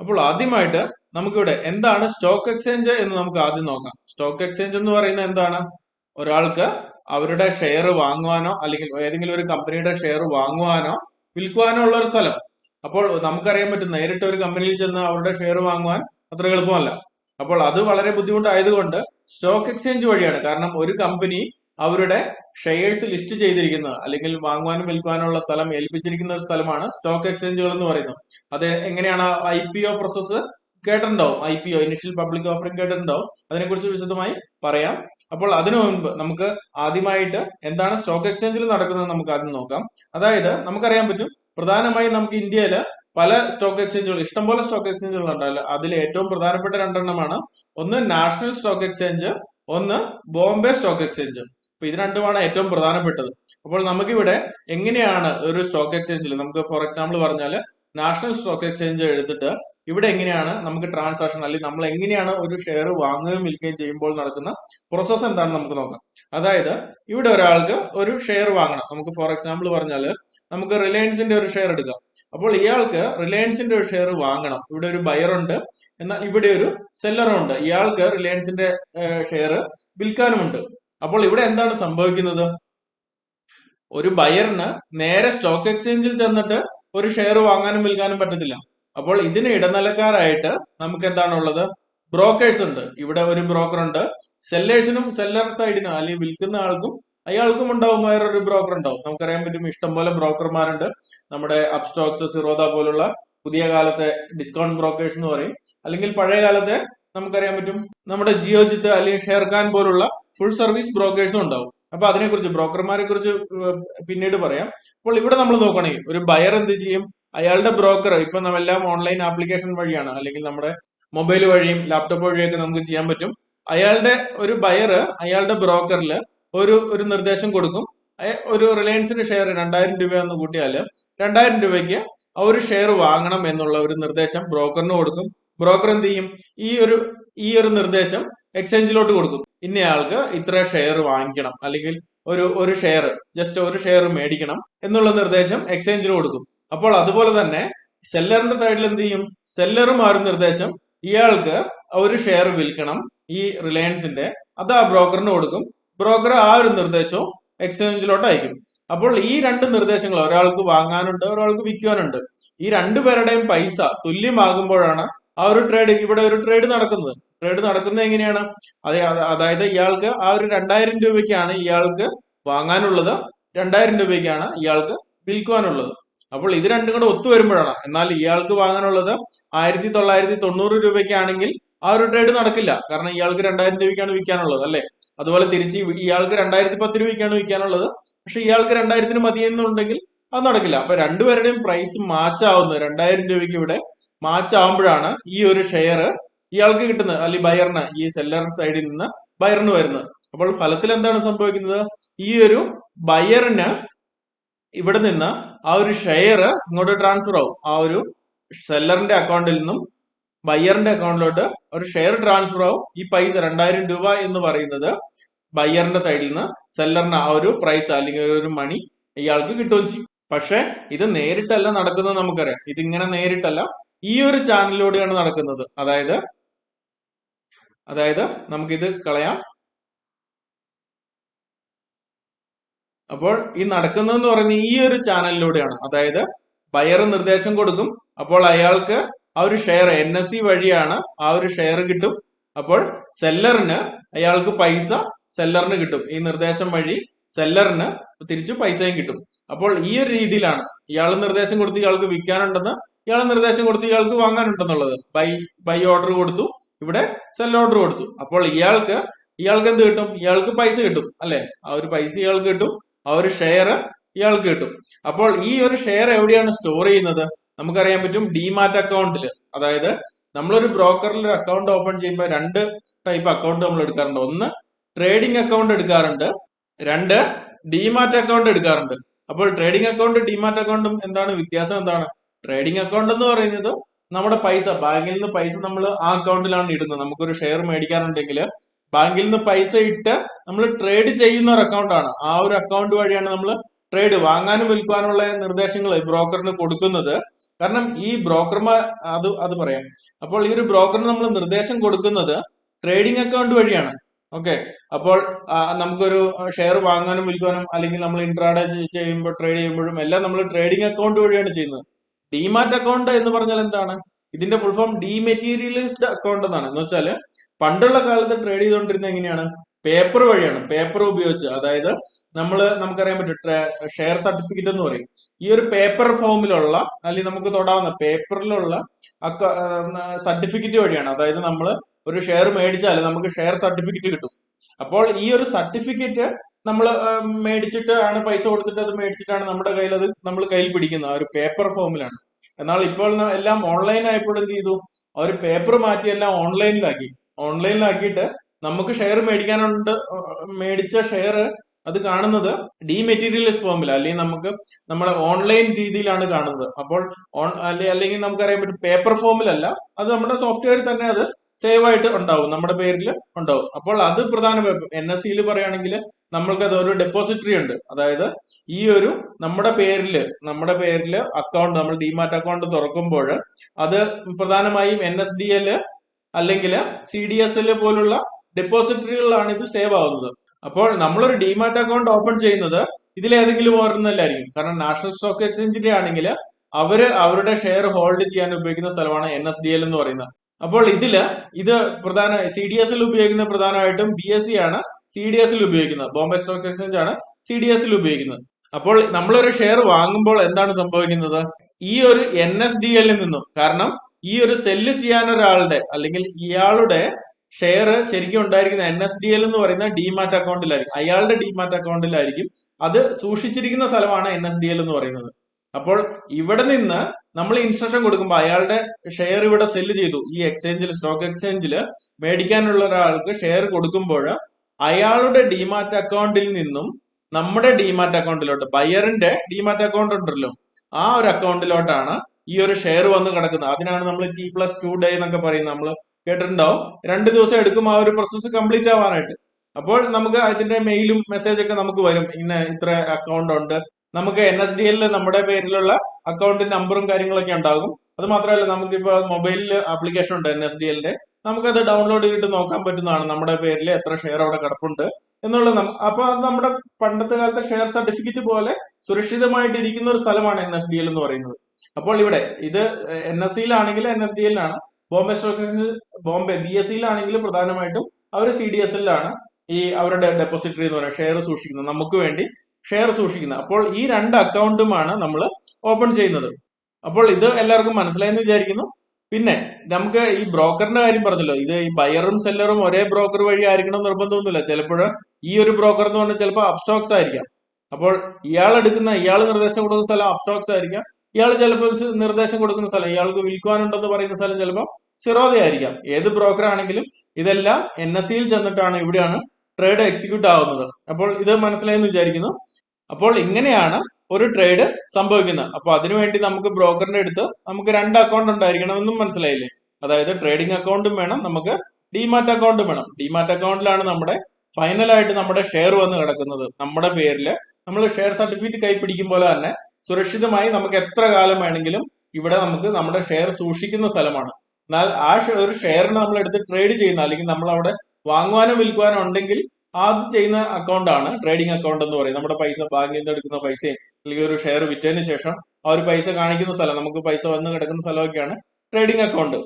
അപ്പോൾ ആദ്യമായിട്ട് നമുക്കിവിടെ എന്താണ് സ്റ്റോക്ക് എക്സ്ചേഞ്ച് എന്ന് നമുക്ക് ആദ്യം നോക്കാം. സ്റ്റോക്ക് എക്സ്ചേഞ്ച് എന്ന് പറയുന്നത് എന്താണ്? ഒരാൾക്ക് അവരുടെ ഷെയർ വാങ്ങുവാനോ അല്ലെങ്കിൽ ഏതെങ്കിലും ഒരു കമ്പനിയുടെ ഷെയർ വാങ്ങുവാനോ വിൽക്കുവാനോ ഉള്ള ഒരു സ്ഥലം. അപ്പോൾ നമുക്കറിയാൻ പറ്റും നേരിട്ട് ഒരു കമ്പനിയിൽ ചെന്ന് അവരുടെ ഷെയർ വാങ്ങുവാൻ അത്ര എളുപ്പമല്ല. അപ്പോൾ അത് വളരെ ബുദ്ധിമുട്ടായതുകൊണ്ട് സ്റ്റോക്ക് എക്സ്ചേഞ്ച് വഴിയാണ്. കാരണം ഒരു കമ്പനി അവരുടെ ഷെയർസ് ലിസ്റ്റ് ചെയ്തിരിക്കുന്നത് അല്ലെങ്കിൽ വാങ്ങുവാനും വിൽക്കുവാനും ഉള്ള സ്ഥലം ഏൽപ്പിച്ചിരിക്കുന്ന ഒരു സ്ഥലമാണ് സ്റ്റോക്ക് എക്സ്ചേഞ്ചുകൾ എന്ന് പറയുന്നത്. അത് എങ്ങനെയാണ് ഐ പി ഒ പ്രോസസ്സ് കേട്ടിട്ടുണ്ടാവും I P O initial public offering കേട്ടിട്ടുണ്ടാവും അതിനെക്കുറിച്ച് വിശദമായി പറയാം. അപ്പോൾ അതിനു മുൻപ് നമുക്ക് ആദ്യമായിട്ട് എന്താണ് സ്റ്റോക്ക് എക്സ്ചേഞ്ചിൽ നടക്കുന്നത് നമുക്ക് ആദ്യം നോക്കാം. അതായത് നമുക്കറിയാൻ പറ്റും പ്രധാനമായും നമുക്ക് ഇന്ത്യയിൽ പല സ്റ്റോക്ക് എക്സ്ചേഞ്ചുകൾ ഇഷ്ടംപോലെ സ്റ്റോക്ക് എക്സ്ചേഞ്ചുകൾ ഉണ്ടല്ലോ അതിൽ ഏറ്റവും പ്രധാനപ്പെട്ട രണ്ടെണ്ണമാണ്. ഒന്ന് നാഷണൽ സ്റ്റോക്ക് എക്സ്ചേഞ്ച് ഒന്ന് ബോംബെ സ്റ്റോക്ക് എക്സ്ചേഞ്ച് അപ്പൊ ഇത് രണ്ടുമാണ് ഏറ്റവും പ്രധാനപ്പെട്ടത്. അപ്പോൾ നമുക്കിവിടെ എങ്ങനെയാണ് ഒരു സ്റ്റോക്ക് എക്സ്ചേഞ്ചിൽ നമുക്ക് ഫോർ എക്സാമ്പിൾ പറഞ്ഞാൽ നാഷണൽ സ്റ്റോക്ക് എക്സ്ചേഞ്ച് എടുത്തിട്ട് ഇവിടെ എങ്ങനെയാണ് നമുക്ക് ട്രാൻസാക്ഷൻ അല്ലെങ്കിൽ നമ്മൾ എങ്ങനെയാണ് ഒരു ഷെയർ വാങ്ങുകയും വിൽക്കുകയും ചെയ്യുമ്പോൾ നടക്കുന്ന പ്രോസസ്സ് എന്താണെന്ന് നമുക്ക് നോക്കാം. അതായത് ഇവിടെ ഒരാൾക്ക് ഒരു ഷെയർ വാങ്ങണം. നമുക്ക് ഫോർ എക്സാമ്പിൾ പറഞ്ഞാൽ നമുക്ക് റിലയൻസിന്റെ ഒരു ഷെയർ എടുക്കാം. അപ്പോൾ ഇയാൾക്ക് റിലയൻസിന്റെ ഒരു ഷെയർ വാങ്ങണം. ഇവിടെ ഒരു ബയർ ഉണ്ട്. എന്നാൽ ഇവിടെ ഒരു സെല്ലറും ഉണ്ട്. ഇയാൾക്ക് റിലയൻസിന്റെ ഷെയർ വിൽക്കാനുമുണ്ട്. അപ്പോൾ ഇവിടെ എന്താണ് സംഭവിക്കുന്നത്? ഒരു ബയറിന് നേരെ സ്റ്റോക്ക് എക്സ്ചേഞ്ചിൽ ചെന്നിട്ട് ഒരു ഷെയർ വാങ്ങാനും വിൽക്കാനും പറ്റത്തില്ല. അപ്പോൾ ഇതിന് ഇടനിലക്കാരായിട്ട് നമുക്ക് എന്താണുള്ളത് ബ്രോക്കേഴ്സ് ഉണ്ട്. ഇവിടെ ഒരു ബ്രോക്കർ ഉണ്ട്. സെല്ലേഴ്സിനും സെല്ലർ സൈഡിനും അല്ലെങ്കിൽ വിൽക്കുന്ന ആൾക്കും അയാൾക്കും ഉണ്ടാവും വേറൊരു ബ്രോക്കർ ഉണ്ടാവും. നമുക്കറിയാൻ പറ്റും ഇഷ്ടംപോലെ ബ്രോക്കർമാരുണ്ട് നമ്മുടെ അപ്സ്റ്റോക്സ് സിറോദ പോലുള്ള പുതിയ കാലത്തെ ഡിസ്കൗണ്ട് ബ്രോക്കേഴ്സ് എന്ന് പറയും. അല്ലെങ്കിൽ പഴയ കാലത്തെ നമുക്കറിയാൻ പറ്റും. നമ്മുടെ ജിയോജിത്ത് അല്ലെങ്കിൽ ഷെയർഖാൻ പോലുള്ള ഫുൾ സർവീസ് ബ്രോക്കേഴ്സും ഉണ്ടാവും. അപ്പൊ അതിനെക്കുറിച്ച് ബ്രോക്കർമാരെ കുറിച്ച് പിന്നീട് പറയാം. അപ്പോൾ ഇവിടെ നമ്മൾ നോക്കുകയാണെങ്കിൽ ഒരു ബയർ എന്ത് ചെയ്യും? അയാളുടെ ബ്രോക്കർ ഇപ്പൊ നമ്മളെല്ലാം ഓൺലൈൻ ആപ്ലിക്കേഷൻ വഴിയാണ്. അല്ലെങ്കിൽ നമ്മുടെ മൊബൈൽ വഴിയും ലാപ്ടോപ്പ് വഴിയൊക്കെ നമുക്ക് ചെയ്യാൻ പറ്റും. അയാളുടെ ഒരു ബയർ അയാളുടെ ബ്രോക്കറിൽ ഒരു ഒരു നിർദ്ദേശം കൊടുക്കും. ഒരു റിലയൻസിന്റെ ഷെയർ രണ്ടായിരം രൂപയെന്ന് കൂട്ടിയാൽ രണ്ടായിരം രൂപയ്ക്ക് ആ ഒരു ഷെയർ വാങ്ങണം എന്നുള്ള ഒരു നിർദ്ദേശം ബ്രോക്കറിന് കൊടുക്കും. ബ്രോക്കർ എന്ത് ചെയ്യും? ഈ ഒരു ഈ ഒരു നിർദ്ദേശം എക്സ്ചേഞ്ചിലോട്ട് കൊടുക്കും. ഇന്നയാൾക്ക് ഇത്ര ഷെയർ വാങ്ങിക്കണം. അല്ലെങ്കിൽ ഒരു ഒരു ഷെയർ ജസ്റ്റ് ഒരു ഷെയർ മേടിക്കണം എന്നുള്ള നിർദ്ദേശം എക്സ്ചേഞ്ചിന് കൊടുക്കും. അപ്പോൾ അതുപോലെ തന്നെ സെല്ലറിന്റെ സൈഡിൽ എന്ത് ചെയ്യും? സെല്ലറും ആ ഒരു നിർദ്ദേശം ഇയാൾക്ക് ഒരു ഷെയർ വിൽക്കണം ഈ റിലയൻസിന്റെ അത് ആ ബ്രോക്കറിന് കൊടുക്കും. ബ്രോക്കർ ആ ഒരു നിർദ്ദേശവും എക്സ്ചേഞ്ചിലോട്ട് അയക്കും. അപ്പോൾ ഈ രണ്ട് നിർദ്ദേശങ്ങൾ ഒരാൾക്ക് വാങ്ങാനുണ്ട് ഒരാൾക്ക് വിൽക്കുവാനുണ്ട്. ഈ രണ്ടുപേരുടെയും പൈസ തുല്യമാകുമ്പോഴാണ് ആ ഒരു ട്രേഡ് ഇവിടെ ഒരു ട്രേഡ് നടക്കുന്നത്. ട്രേഡ് നടക്കുന്നത് എങ്ങനെയാണ്? അതെ അതായത് ഇയാൾക്ക് ആ ഒരു രണ്ടായിരം രൂപയ്ക്കാണ് ഇയാൾക്ക് വാങ്ങാനുള്ളത്. രണ്ടായിരം രൂപയ്ക്കാണ് ഇയാൾക്ക് വിൽക്കുവാനുള്ളത്. അപ്പോൾ ഇത് രണ്ടും കൂടെ ഒത്തു വരുമ്പോഴാണ്. എന്നാൽ ഇയാൾക്ക് വാങ്ങാനുള്ളത് ആയിരത്തി തൊള്ളായിരത്തി തൊണ്ണൂറ് രൂപയ്ക്കാണെങ്കിൽ ആ ഒരു ട്രേഡ് നടക്കില്ല. കാരണം ഇയാൾക്ക് രണ്ടായിരം രൂപയ്ക്കാണ് വിൽക്കാനുള്ളത് അല്ലേ? അതുപോലെ തിരിച്ച് ഇയാൾക്ക് രണ്ടായിരത്തി പത്ത് രൂപയ്ക്കാണ് വിൽക്കാനുള്ളത്. പക്ഷെ ഇയാൾക്ക് രണ്ടായിരത്തിന് മതിയെന്നുണ്ടെങ്കിൽ അത് നടക്കില്ല. അപ്പൊ രണ്ടുപേരുടെയും പ്രൈസ് മാച്ച് ആവുന്നത് രണ്ടായിരം രൂപയ്ക്ക് ഇവിടെ മാച്ച് ആവുമ്പോഴാണ് ഈ ഒരു ഷെയർ ഇയാൾക്ക് കിട്ടുന്നത്. അല്ലെങ്കിൽ ബയറിന് ഈ സെല്ലർ സൈഡിൽ നിന്ന് ബയറിന് വരുന്നത്. അപ്പോൾ ഫലത്തിൽ എന്താണ് സംഭവിക്കുന്നത്? ഈ ഒരു ബയറിന് ഇവിടെ നിന്ന് ആ ഒരു ഷെയർ ഇങ്ങോട്ട് ട്രാൻസ്ഫർ ആവും. ആ ഒരു സെല്ലറിന്റെ അക്കൗണ്ടിൽ നിന്നും ബയറിന്റെ അക്കൗണ്ടിലോട്ട് ഒരു ഷെയർ ട്രാൻസ്ഫർ ആവും. ഈ പൈസ രണ്ടായിരം രൂപ എന്ന് പറയുന്നത് ബയ്യറിന്റെ സൈഡിൽ നിന്ന് സെല്ലറിന് ആ ഒരു പ്രൈസ് അല്ലെങ്കിൽ ഒരു മണി ഇയാൾക്ക് കിട്ടുകയും ചെയ്യും. പക്ഷെ ഇത് നേരിട്ടല്ല നടക്കുന്നത് നമുക്കറിയാം. ഇതിങ്ങനെ നേരിട്ടല്ല ഈ ഒരു ചാനലിലൂടെയാണ് നടക്കുന്നത്. അതായത് അതായത് നമുക്കിത് കളയാം. അപ്പോൾ ഈ നടക്കുന്നതെന്ന് പറയുന്നത് ഈ ഒരു ചാനലിലൂടെയാണ് അതായത് ബയർ നിർദ്ദേശം കൊടുക്കും. അപ്പോൾ അയാൾക്ക് ആ ഒരു ഷെയർ എൻ എസ് സി വഴിയാണ് ആ ഒരു ഷെയർ കിട്ടും. അപ്പോൾ സെല്ലറിന് അയാൾക്ക് പൈസ സെല്ലറിന് കിട്ടും. ഈ നിർദ്ദേശം വഴി സെല്ലറിന് തിരിച്ചു പൈസയും കിട്ടും. അപ്പോൾ ഈ ഒരു രീതിയിലാണ് ഇയാൾ നിർദ്ദേശം കൊടുത്ത് ഇയാൾക്ക് വിൽക്കാനുണ്ടെന്ന് ഇയാൾ നിർദ്ദേശം കൊടുത്ത് ഇയാൾക്ക് വാങ്ങാനുണ്ടെന്നുള്ളത്. ബൈ ബൈ ഓർഡർ കൊടുത്തു. ഇവിടെ സെൽ ഓർഡർ കൊടുത്തു. അപ്പോൾ ഇയാൾക്ക് ഇയാൾക്ക് എന്ത് കിട്ടും? ഇയാൾക്ക് പൈസ കിട്ടും അല്ലെ? ആ ഒരു പൈസ ഇയാൾക്ക് കിട്ടും. ആ ഒരു ഷെയർ ഇയാൾക്ക് കിട്ടും. അപ്പോൾ ഈ ഒരു ഷെയർ എവിടെയാണ് സ്റ്റോർ ചെയ്യുന്നത്? നമുക്കറിയാൻ പറ്റും ഡിമാറ്റ് അക്കൗണ്ടിൽ. അതായത് നമ്മളൊരു ബ്രോക്കറിൽ അക്കൗണ്ട് ഓപ്പൺ ചെയ്യുമ്പോൾ രണ്ട് ടൈപ്പ് അക്കൗണ്ട് നമ്മൾ എടുക്കാറുണ്ട്. ഒന്ന് ട്രേഡിംഗ് അക്കൗണ്ട് എടുക്കാറുണ്ട്. രണ്ട് ഡിമാറ്റ് അക്കൗണ്ട് എടുക്കാറുണ്ട്. അപ്പോൾ ട്രേഡിംഗ് അക്കൗണ്ട് ഡിമാറ്റ് അക്കൗണ്ടും എന്താണ്? വ്യത്യാസം എന്താണ്? ട്രേഡിംഗ് അക്കൗണ്ട് എന്ന് പറയുന്നത് നമ്മുടെ പൈസ ബാങ്കിൽ നിന്ന് പൈസ നമ്മൾ ആ അക്കൗണ്ടിലാണ് ഇടുന്നത്. നമുക്കൊരു ഷെയർ മേടിക്കാനുണ്ടെങ്കിൽ ബാങ്കിൽ നിന്ന് പൈസ ഇട്ട് നമ്മൾ ട്രേഡ് ചെയ്യുന്ന ഒരു അക്കൗണ്ടാണ് ആ ഒരു അക്കൗണ്ട് വഴിയാണ് നമ്മൾ ട്രേഡ് വാങ്ങാനും വിൽക്കാനുള്ള നിർദ്ദേശങ്ങൾ ബ്രോക്കറിന് കൊടുക്കുന്നത്. കാരണം ഈ ബ്രോക്കർമാർ അത് അത് പറയാം. അപ്പോൾ ഈ ഒരു ബ്രോക്കറിന് നമ്മൾ നിർദ്ദേശം കൊടുക്കുന്നത് ട്രേഡിംഗ് അക്കൗണ്ട് വഴിയാണ്. ഓക്കെ അപ്പോൾ നമുക്കൊരു ഷെയർ വാങ്ങാനും വിൽക്കാനും അല്ലെങ്കിൽ നമ്മൾ ഇൻട്രാഡേ ചെയ്യുമ്പോൾ ട്രേഡ് ചെയ്യുമ്പോഴും എല്ലാം നമ്മൾ ട്രേഡിംഗ് അക്കൗണ്ട് വഴിയാണ് ചെയ്യുന്നത്. ഡിമാറ്റ് അക്കൗണ്ട് എന്ന് പറഞ്ഞാൽ എന്താണ്? ഇതിന്റെ ഫുൾ ഫോം ഡിമെറ്റീരിയലൈസ്ഡ് അക്കൗണ്ട് എന്നാണ്. എന്ന് വെച്ചാൽ പണ്ടുള്ള കാലത്ത് ട്രേഡ് ചെയ്തുകൊണ്ടിരുന്നത് എങ്ങനെയാണ്? പേപ്പർ വഴിയാണ്. പേപ്പർ ഉപയോഗിച്ച്. അതായത് നമ്മൾ നമുക്കറിയാൻ പറ്റും ഷെയർ സർട്ടിഫിക്കറ്റ് എന്ന് പറയും. ഈ ഒരു പേപ്പർ ഫോമിലുള്ള അല്ലെങ്കിൽ നമുക്ക് തൊടാവുന്ന പേപ്പറിലുള്ള സർട്ടിഫിക്കറ്റ് വഴിയാണ്. അതായത് നമ്മൾ ഒരു ഷെയർ മേടിച്ചാൽ നമുക്ക് ഷെയർ സർട്ടിഫിക്കറ്റ് കിട്ടും. അപ്പോൾ ഈ ഒരു സർട്ടിഫിക്കറ്റ് നമ്മൾ മേടിച്ചിട്ട് ആണ് പൈസ കൊടുത്തിട്ട് അത് മേടിച്ചിട്ടാണ് നമ്മുടെ കയ്യിൽ അത് നമ്മൾ കയ്യിൽ പിടിക്കുന്നത്. ആ ഒരു പേപ്പർ ഫോമിലാണ്. എന്നാൽ ഇപ്പോൾ എല്ലാം ഓൺലൈൻ ആയപ്പോൾ എന്ത് ചെയ്തു? ആ ഒരു പേപ്പർ മാറ്റി എല്ലാം ഓൺലൈനിലാക്കി ഓൺലൈനിലാക്കിയിട്ട് നമുക്ക് ഷെയർ മേടിക്കാനുണ്ട് മേടിച്ച ഷെയർ അത് കാണുന്നത് ഡിമെറ്റീരിയലൈസ് ഫോമിൽ അല്ലെങ്കിൽ നമുക്ക് നമ്മൾ ഓൺലൈൻ രീതിയിലാണ് കാണുന്നത്. അപ്പോൾ ഓൺ അല്ലെ- അല്ലെങ്കിൽ നമുക്കറിയാൻ പറ്റും പേപ്പർ ഫോമിലല്ല അത് നമ്മുടെ സോഫ്റ്റ്വെയറിൽ തന്നെ അത് സേവ് ആയിട്ട് ഉണ്ടാവും നമ്മുടെ പേരിൽ ഉണ്ടാവും. അപ്പോൾ അത് പ്രധാന എൻ എസ് സിയിൽ പറയുകയാണെങ്കിൽ നമ്മൾക്ക് അത് ഒരു ഡെപ്പോസിറ്ററി ഉണ്ട്. അതായത് ഈ ഒരു നമ്മുടെ പേരിൽ നമ്മുടെ പേരിൽ അക്കൗണ്ട് നമ്മൾ ഡിമാറ്റ് അക്കൗണ്ട് തുറക്കുമ്പോൾ അത് പ്രധാനമായും എൻ എസ് ഡി എൽ അല്ലെങ്കിൽ സി ഡി എസ് എൽ പോലുള്ള ഡെപ്പോസിറ്ററികളിലാണ് ഇത് സേവ് ആവുന്നത്. അപ്പോൾ നമ്മളൊരു ഡിമാറ്റ് അക്കൗണ്ട് ഓപ്പൺ ചെയ്യുന്നത് ഇതിലേതെങ്കിലും ഒരെണ്ണല്ലായിരിക്കും കാരണം നാഷണൽ സ്റ്റോക്ക് എക്സ്ചേഞ്ചിന്റെ ആണെങ്കിൽ അവർ അവരുടെ ഷെയർ ഹോൾഡ് ചെയ്യാൻ ഉപയോഗിക്കുന്ന സ്ഥലമാണ് എൻ എസ് ഡി എൽ എന്ന് പറയുന്നത്. അപ്പോൾ ഇതിൽ ഇത് പ്രധാന സി ഡി എസ് ഉപയോഗിക്കുന്ന പ്രധാനമായിട്ടും ബി എസ് സി ആണ് സി ഡി എസ് ഉപയോഗിക്കുന്നത്. ബോംബെ സ്റ്റോക്ക് എക്സ്ചേഞ്ച് ആണ് സി ഡി എസ് ഉപയോഗിക്കുന്നത്. അപ്പോൾ നമ്മളൊരു ഷെയർ വാങ്ങുമ്പോൾ എന്താണ് സംഭവിക്കുന്നത്? ഈ ഒരു എൻ എസ് ഡി എല്ലിൽ നിന്നും കാരണം ഈ ഒരു സെല്ല് ചെയ്യാൻ ഒരാളുടെ അല്ലെങ്കിൽ ഇയാളുടെ ഷെയർ ശരിക്കും ഉണ്ടായിരിക്കുന്ന എൻ എസ് ഡി എൽ എന്ന് പറയുന്ന ഡിമാറ്റ് അക്കൗണ്ടിലായിരിക്കും അയാളുടെ ഡിമാറ്റ് അക്കൗണ്ടിലായിരിക്കും അത് സൂക്ഷിച്ചിരിക്കുന്ന സ്ഥലമാണ് എൻ എസ് ഡി എൽ എന്ന് പറയുന്നത്. അപ്പോൾ ഇവിടെ നിന്ന് നമ്മൾ ഇൻസ്ട്രക്ഷൻ കൊടുക്കുമ്പോൾ അയാളുടെ ഷെയർ ഇവിടെ സെല്ല് ചെയ്തു. ഈ എക്സ്ചേഞ്ചിൽ സ്റ്റോക്ക് എക്സ്ചേഞ്ചിൽ മേടിക്കാനുള്ള ഒരാൾക്ക് ഷെയർ കൊടുക്കുമ്പോൾ അയാളുടെ ഡിമാറ്റ് അക്കൗണ്ടിൽ നിന്നും നമ്മുടെ ഡിമാറ്റ് അക്കൗണ്ടിലോട്ട് ബയറിന്റെ ഡിമാറ്റ് അക്കൗണ്ട് ഉണ്ടല്ലോ ആ ഒരു അക്കൗണ്ടിലോട്ടാണ് ഈ ഒരു ഷെയർ വന്ന് കിടക്കുന്നത്. അതിനാണ് നമ്മൾ ടി പ്ലസ് ടു ഡേ എന്നൊക്കെ പറയുന്നത്. നമ്മൾ കേട്ടിട്ടുണ്ടാവും. രണ്ട് ദിവസം എടുക്കും ആ ഒരു പ്രോസസ്സ് കംപ്ലീറ്റ് ആവാനായിട്ട്. അപ്പോൾ നമുക്ക് അതിന്റെ മെയിലും മെസ്സേജ് ഒക്കെ നമുക്ക് വരും. ഇന്ന ഇത്ര അക്കൗണ്ട് ഉണ്ട്. നമുക്ക് എൻ എസ് ഡി എല്ലിൽ നമ്മുടെ പേരിലുള്ള അക്കൗണ്ട് നമ്പറും കാര്യങ്ങളൊക്കെ ഉണ്ടാകും. അത് മാത്രമല്ല നമുക്കിപ്പോ മൊബൈലിൽ ആപ്ലിക്കേഷൻ ഉണ്ട് എൻ എസ് ഡി എല്ലിന്റെ നമുക്കത് ഡൗൺലോഡ് ചെയ്തിട്ട് നോക്കാൻ പറ്റുന്നതാണ് നമ്മുടെ പേരിൽ എത്ര ഷെയർ അവിടെ കിടപ്പുണ്ട് എന്നുള്ളത് അപ്പൊ അത് നമ്മുടെ പണ്ടത്തെ കാലത്തെ ഷെയർ സർട്ടിഫിക്കറ്റ് പോലെ സുരക്ഷിതമായിട്ട് ഇരിക്കുന്ന ഒരു സ്ഥലമാണ് എൻ എസ് ഡി എൽ എന്ന് പറയുന്നത്. അപ്പോൾ ഇവിടെ ഇത് എൻ എസ് സിയിലാണെങ്കിൽ N S D എല്ലിലാണ് Bombay stock exchange Bombay B S സിയിലാണെങ്കിൽ പ്രധാനമായിട്ടും അവർ സി ഡി എസ് എല്ലാണ് ഈ അവരുടെ ഡെപ്പോസിറ്ററി എന്ന് പറയുന്നത് ഷെയർ സൂക്ഷിക്കുന്നത് നമുക്ക് വേണ്ടി ഷെയർ സൂക്ഷിക്കുന്നത്. അപ്പോൾ ഈ രണ്ട് അക്കൗണ്ടുമാണ് നമ്മൾ ഓപ്പൺ ചെയ്യുന്നത്. അപ്പോൾ ഇത് എല്ലാവർക്കും മനസ്സിലായെന്ന് വിചാരിക്കുന്നു. പിന്നെ നമുക്ക് ഈ ബ്രോക്കറിന്റെ കാര്യം പറഞ്ഞല്ലോ. ഇത് ഈ ബയറും സെല്ലറും ഒരേ ബ്രോക്കർ വഴി ആയിരിക്കണം നിർബന്ധമൊന്നുമില്ല. ചിലപ്പോൾ ഈ ഒരു ബ്രോക്കർ എന്ന് പറഞ്ഞാൽ ചിലപ്പോൾ അപ്സ്റ്റോക്സ് ആയിരിക്കാം. അപ്പോൾ ഇയാൾ എടുക്കുന്ന ഇയാൾ നിർദ്ദേശം കൊടുക്കുന്ന സ്ഥലം അപ്സ്റ്റോക്സ് ആയിരിക്കാം. ഇയാൾ ചിലപ്പോൾ നിർദ്ദേശം കൊടുക്കുന്ന സ്ഥലം ഇയാൾക്ക് വിൽക്കുവാനുണ്ടെന്ന് പറയുന്ന സ്ഥലം ചിലപ്പോൾ സിറോദ ആയിരിക്കാം ഏത് ബ്രോക്കർ ആണെങ്കിലും ഇതെല്ലാം എൻ എസ് സിയിൽ ചെന്നിട്ടാണ് ഇവിടെയാണ് ട്രേഡ് എക്സിക്യൂട്ട് ആവുന്നത്. അപ്പോൾ ഇത് മനസ്സിലായെന്ന് വിചാരിക്കുന്നു. അപ്പോൾ ഇങ്ങനെയാണ് ഒരു ട്രേഡ് സംഭവിക്കുന്നത്. അപ്പൊ അതിനുവേണ്ടി നമുക്ക് ബ്രോക്കറിന്റെ അടുത്ത് നമുക്ക് രണ്ട് അക്കൗണ്ട് ഉണ്ടായിരിക്കണമെന്നും മനസ്സിലായില്ലേ? അതായത് ട്രേഡിംഗ് അക്കൗണ്ടും വേണം നമുക്ക് ഡിമാറ്റ് അക്കൗണ്ടും വേണം. ഡിമാറ്റ് അക്കൗണ്ടിലാണ് നമ്മുടെ ഫൈനലായിട്ട് നമ്മുടെ ഷെയർ വന്ന് കിടക്കുന്നത്. നമ്മുടെ പേരിൽ നമ്മൾ ഷെയർ സർട്ടിഫിക്കറ്റ് കൈപ്പിടിക്കും പോലെ തന്നെ സുരക്ഷിതമായി നമുക്ക് എത്ര കാലം വേണമെങ്കിലും ഇവിടെ നമുക്ക് നമ്മുടെ ഷെയർ സൂക്ഷിക്കുന്ന സ്ഥലമാണ്. എന്നാൽ ആ ഒരു ഷെയറിനെ നമ്മൾ എടുത്ത് ട്രേഡ് ചെയ്യുന്ന അല്ലെങ്കിൽ നമ്മൾ അവിടെ വാങ്ങുവാനോ വിൽക്കുവാനോ ഉണ്ടെങ്കിൽ അത് ചെയ്യുന്ന അക്കൗണ്ടാണ് ട്രേഡിംഗ് അക്കൗണ്ട് എന്ന് പറയും നമ്മുടെ പൈസ ബാങ്കിൽ നിന്ന് എടുക്കുന്ന പൈസയും അല്ലെങ്കിൽ ഒരു ഷെയർ വിറ്റതിന് ശേഷം ആ ഒരു പൈസ കാണിക്കുന്ന സ്ഥലം നമുക്ക് പൈസ വന്ന് കിടക്കുന്ന സ്ഥലമൊക്കെയാണ് ട്രേഡിംഗ് അക്കൗണ്ട്.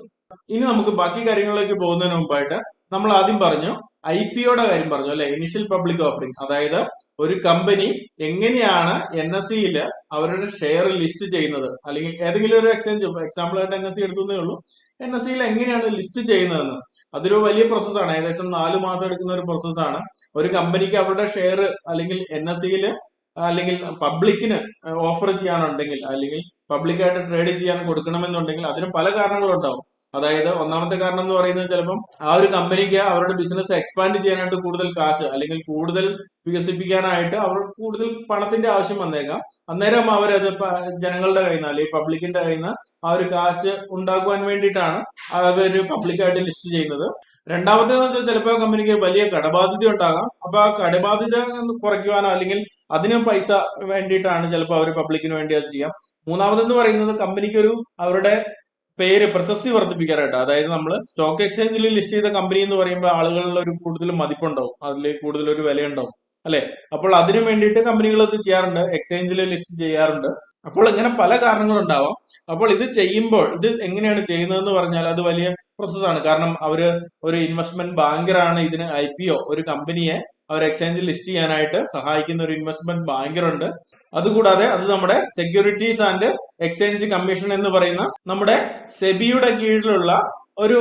ഇനി നമുക്ക് ബാക്കി കാര്യങ്ങളിലേക്ക് പോകുന്നതിന് മുമ്പായിട്ട് നമ്മൾ ആദ്യം പറഞ്ഞു ഐ പി ഒയുടെ കാര്യം പറഞ്ഞു അല്ലെ? ഇനിഷ്യൽ പബ്ലിക് ഓഫറിംഗ് അതായത് ഒരു കമ്പനി എങ്ങനെയാണ് എൻ എസ് സിയിൽ അവരുടെ ഷെയർ ലിസ്റ്റ് ചെയ്യുന്നത്? അല്ലെങ്കിൽ ഏതെങ്കിലും ഒരു എക്സ്ചേഞ്ച് എക്സാമ്പിൾ ആയിട്ട് എൻ എസ് സി എടുത്തേ ഉള്ളൂ. എൻ എസ് സിയിൽ എങ്ങനെയാണ് ലിസ്റ്റ് ചെയ്യുന്നതെന്ന്? അതൊരു വലിയ പ്രോസസ്സാണ് ഏകദേശം നാല് മാസം എടുക്കുന്ന ഒരു പ്രോസസ്സാണ് ഒരു കമ്പനിക്ക് അവരുടെ ഷെയർ അല്ലെങ്കിൽ എൻ എസ് സിയിൽ അല്ലെങ്കിൽ പബ്ലിക്കിന് ഓഫർ ചെയ്യാനുണ്ടെങ്കിൽ അല്ലെങ്കിൽ പബ്ലിക്കായിട്ട് ട്രേഡ് ചെയ്യാൻ കൊടുക്കണമെന്നുണ്ടെങ്കിൽ അതിന് പല കാരണങ്ങളുണ്ടാവും. അതായത് ഒന്നാമത്തെ കാരണം എന്ന് പറയുന്നത് ചിലപ്പം ആ ഒരു കമ്പനിക്ക് അവരുടെ ബിസിനസ് എക്സ്പാൻഡ് ചെയ്യാനായിട്ട് കൂടുതൽ കാശ് അല്ലെങ്കിൽ കൂടുതൽ വികസിപ്പിക്കാനായിട്ട് അവർ കൂടുതൽ പണത്തിന്റെ ആവശ്യം വന്നേക്കാം. അന്നേരം അവരത് ജനങ്ങളുടെ കയ്യിൽ നിന്ന് അല്ലെങ്കിൽ പബ്ലിക്കിന്റെ കയ്യിൽ നിന്ന് ആ ഒരു കാശ് ഉണ്ടാക്കുവാൻ വേണ്ടിയിട്ടാണ് അവർ പബ്ലിക്കായിട്ട് ലിസ്റ്റ് ചെയ്യുന്നത്. രണ്ടാമത്തേന്ന് വെച്ചാൽ ചിലപ്പോൾ കമ്പനിക്ക് വലിയ കടബാധ്യത ഉണ്ടാകാം. അപ്പൊ ആ കടബാധ്യത കുറയ്ക്കുവാനോ അല്ലെങ്കിൽ അതിന് പൈസ വേണ്ടിയിട്ടാണ് ചിലപ്പോൾ അവർ പബ്ലിക്കിന് വേണ്ടി അത് ചെയ്യാം. മൂന്നാമതെന്ന് പറയുന്നത് കമ്പനിക്ക് ഒരു അവരുടെ പേര് പ്രശസ്തി വർദ്ധിപ്പിക്കാനായിട്ട്. അതായത് നമ്മൾ സ്റ്റോക്ക് എക്സ്ചേഞ്ചിൽ ലിസ്റ്റ് ചെയ്ത കമ്പനി എന്ന് പറയുമ്പോൾ ആളുകളിൽ ഒരു കൂടുതൽ മതിപ്പുണ്ടാവും. അതിൽ കൂടുതൽ ഒരു വിലയുണ്ടാവും. അല്ലെ? അപ്പോൾ അതിനു വേണ്ടിയിട്ട് കമ്പനികൾ ഇത് ചെയ്യാറുണ്ട്. എക്സ്ചേഞ്ചിൽ ലിസ്റ്റ് ചെയ്യാറുണ്ട്. അപ്പോൾ ഇങ്ങനെ പല കാരണങ്ങളുണ്ടാവാം അപ്പോൾ ഇത് ചെയ്യുമ്പോൾ ഇത് എങ്ങനെയാണ് ചെയ്യുന്നതെന്ന് പറഞ്ഞാൽ അത് വലിയ പ്രോസസ്സാണ് കാരണം അവർ ഒരു ഇൻവെസ്റ്റ്മെന്റ് ബാങ്കറാണ് ഇതിന് ഐ പി ഒ ഒരു കമ്പനിയെ അവർ എക്സ്ചേഞ്ചിൽ ലിസ്റ്റ് ചെയ്യാനായിട്ട് സഹായിക്കുന്ന ഒരു ഇൻവെസ്റ്റ്മെന്റ് ബാങ്കർ ഉണ്ട് അതുകൂടാതെ അത് നമ്മുടെ സെക്യൂരിറ്റീസ് ആൻഡ് എക്സ്ചേഞ്ച് കമ്മീഷൻ എന്ന് പറയുന്ന നമ്മുടെ സെബിയുടെ കീഴിലുള്ള ഒരു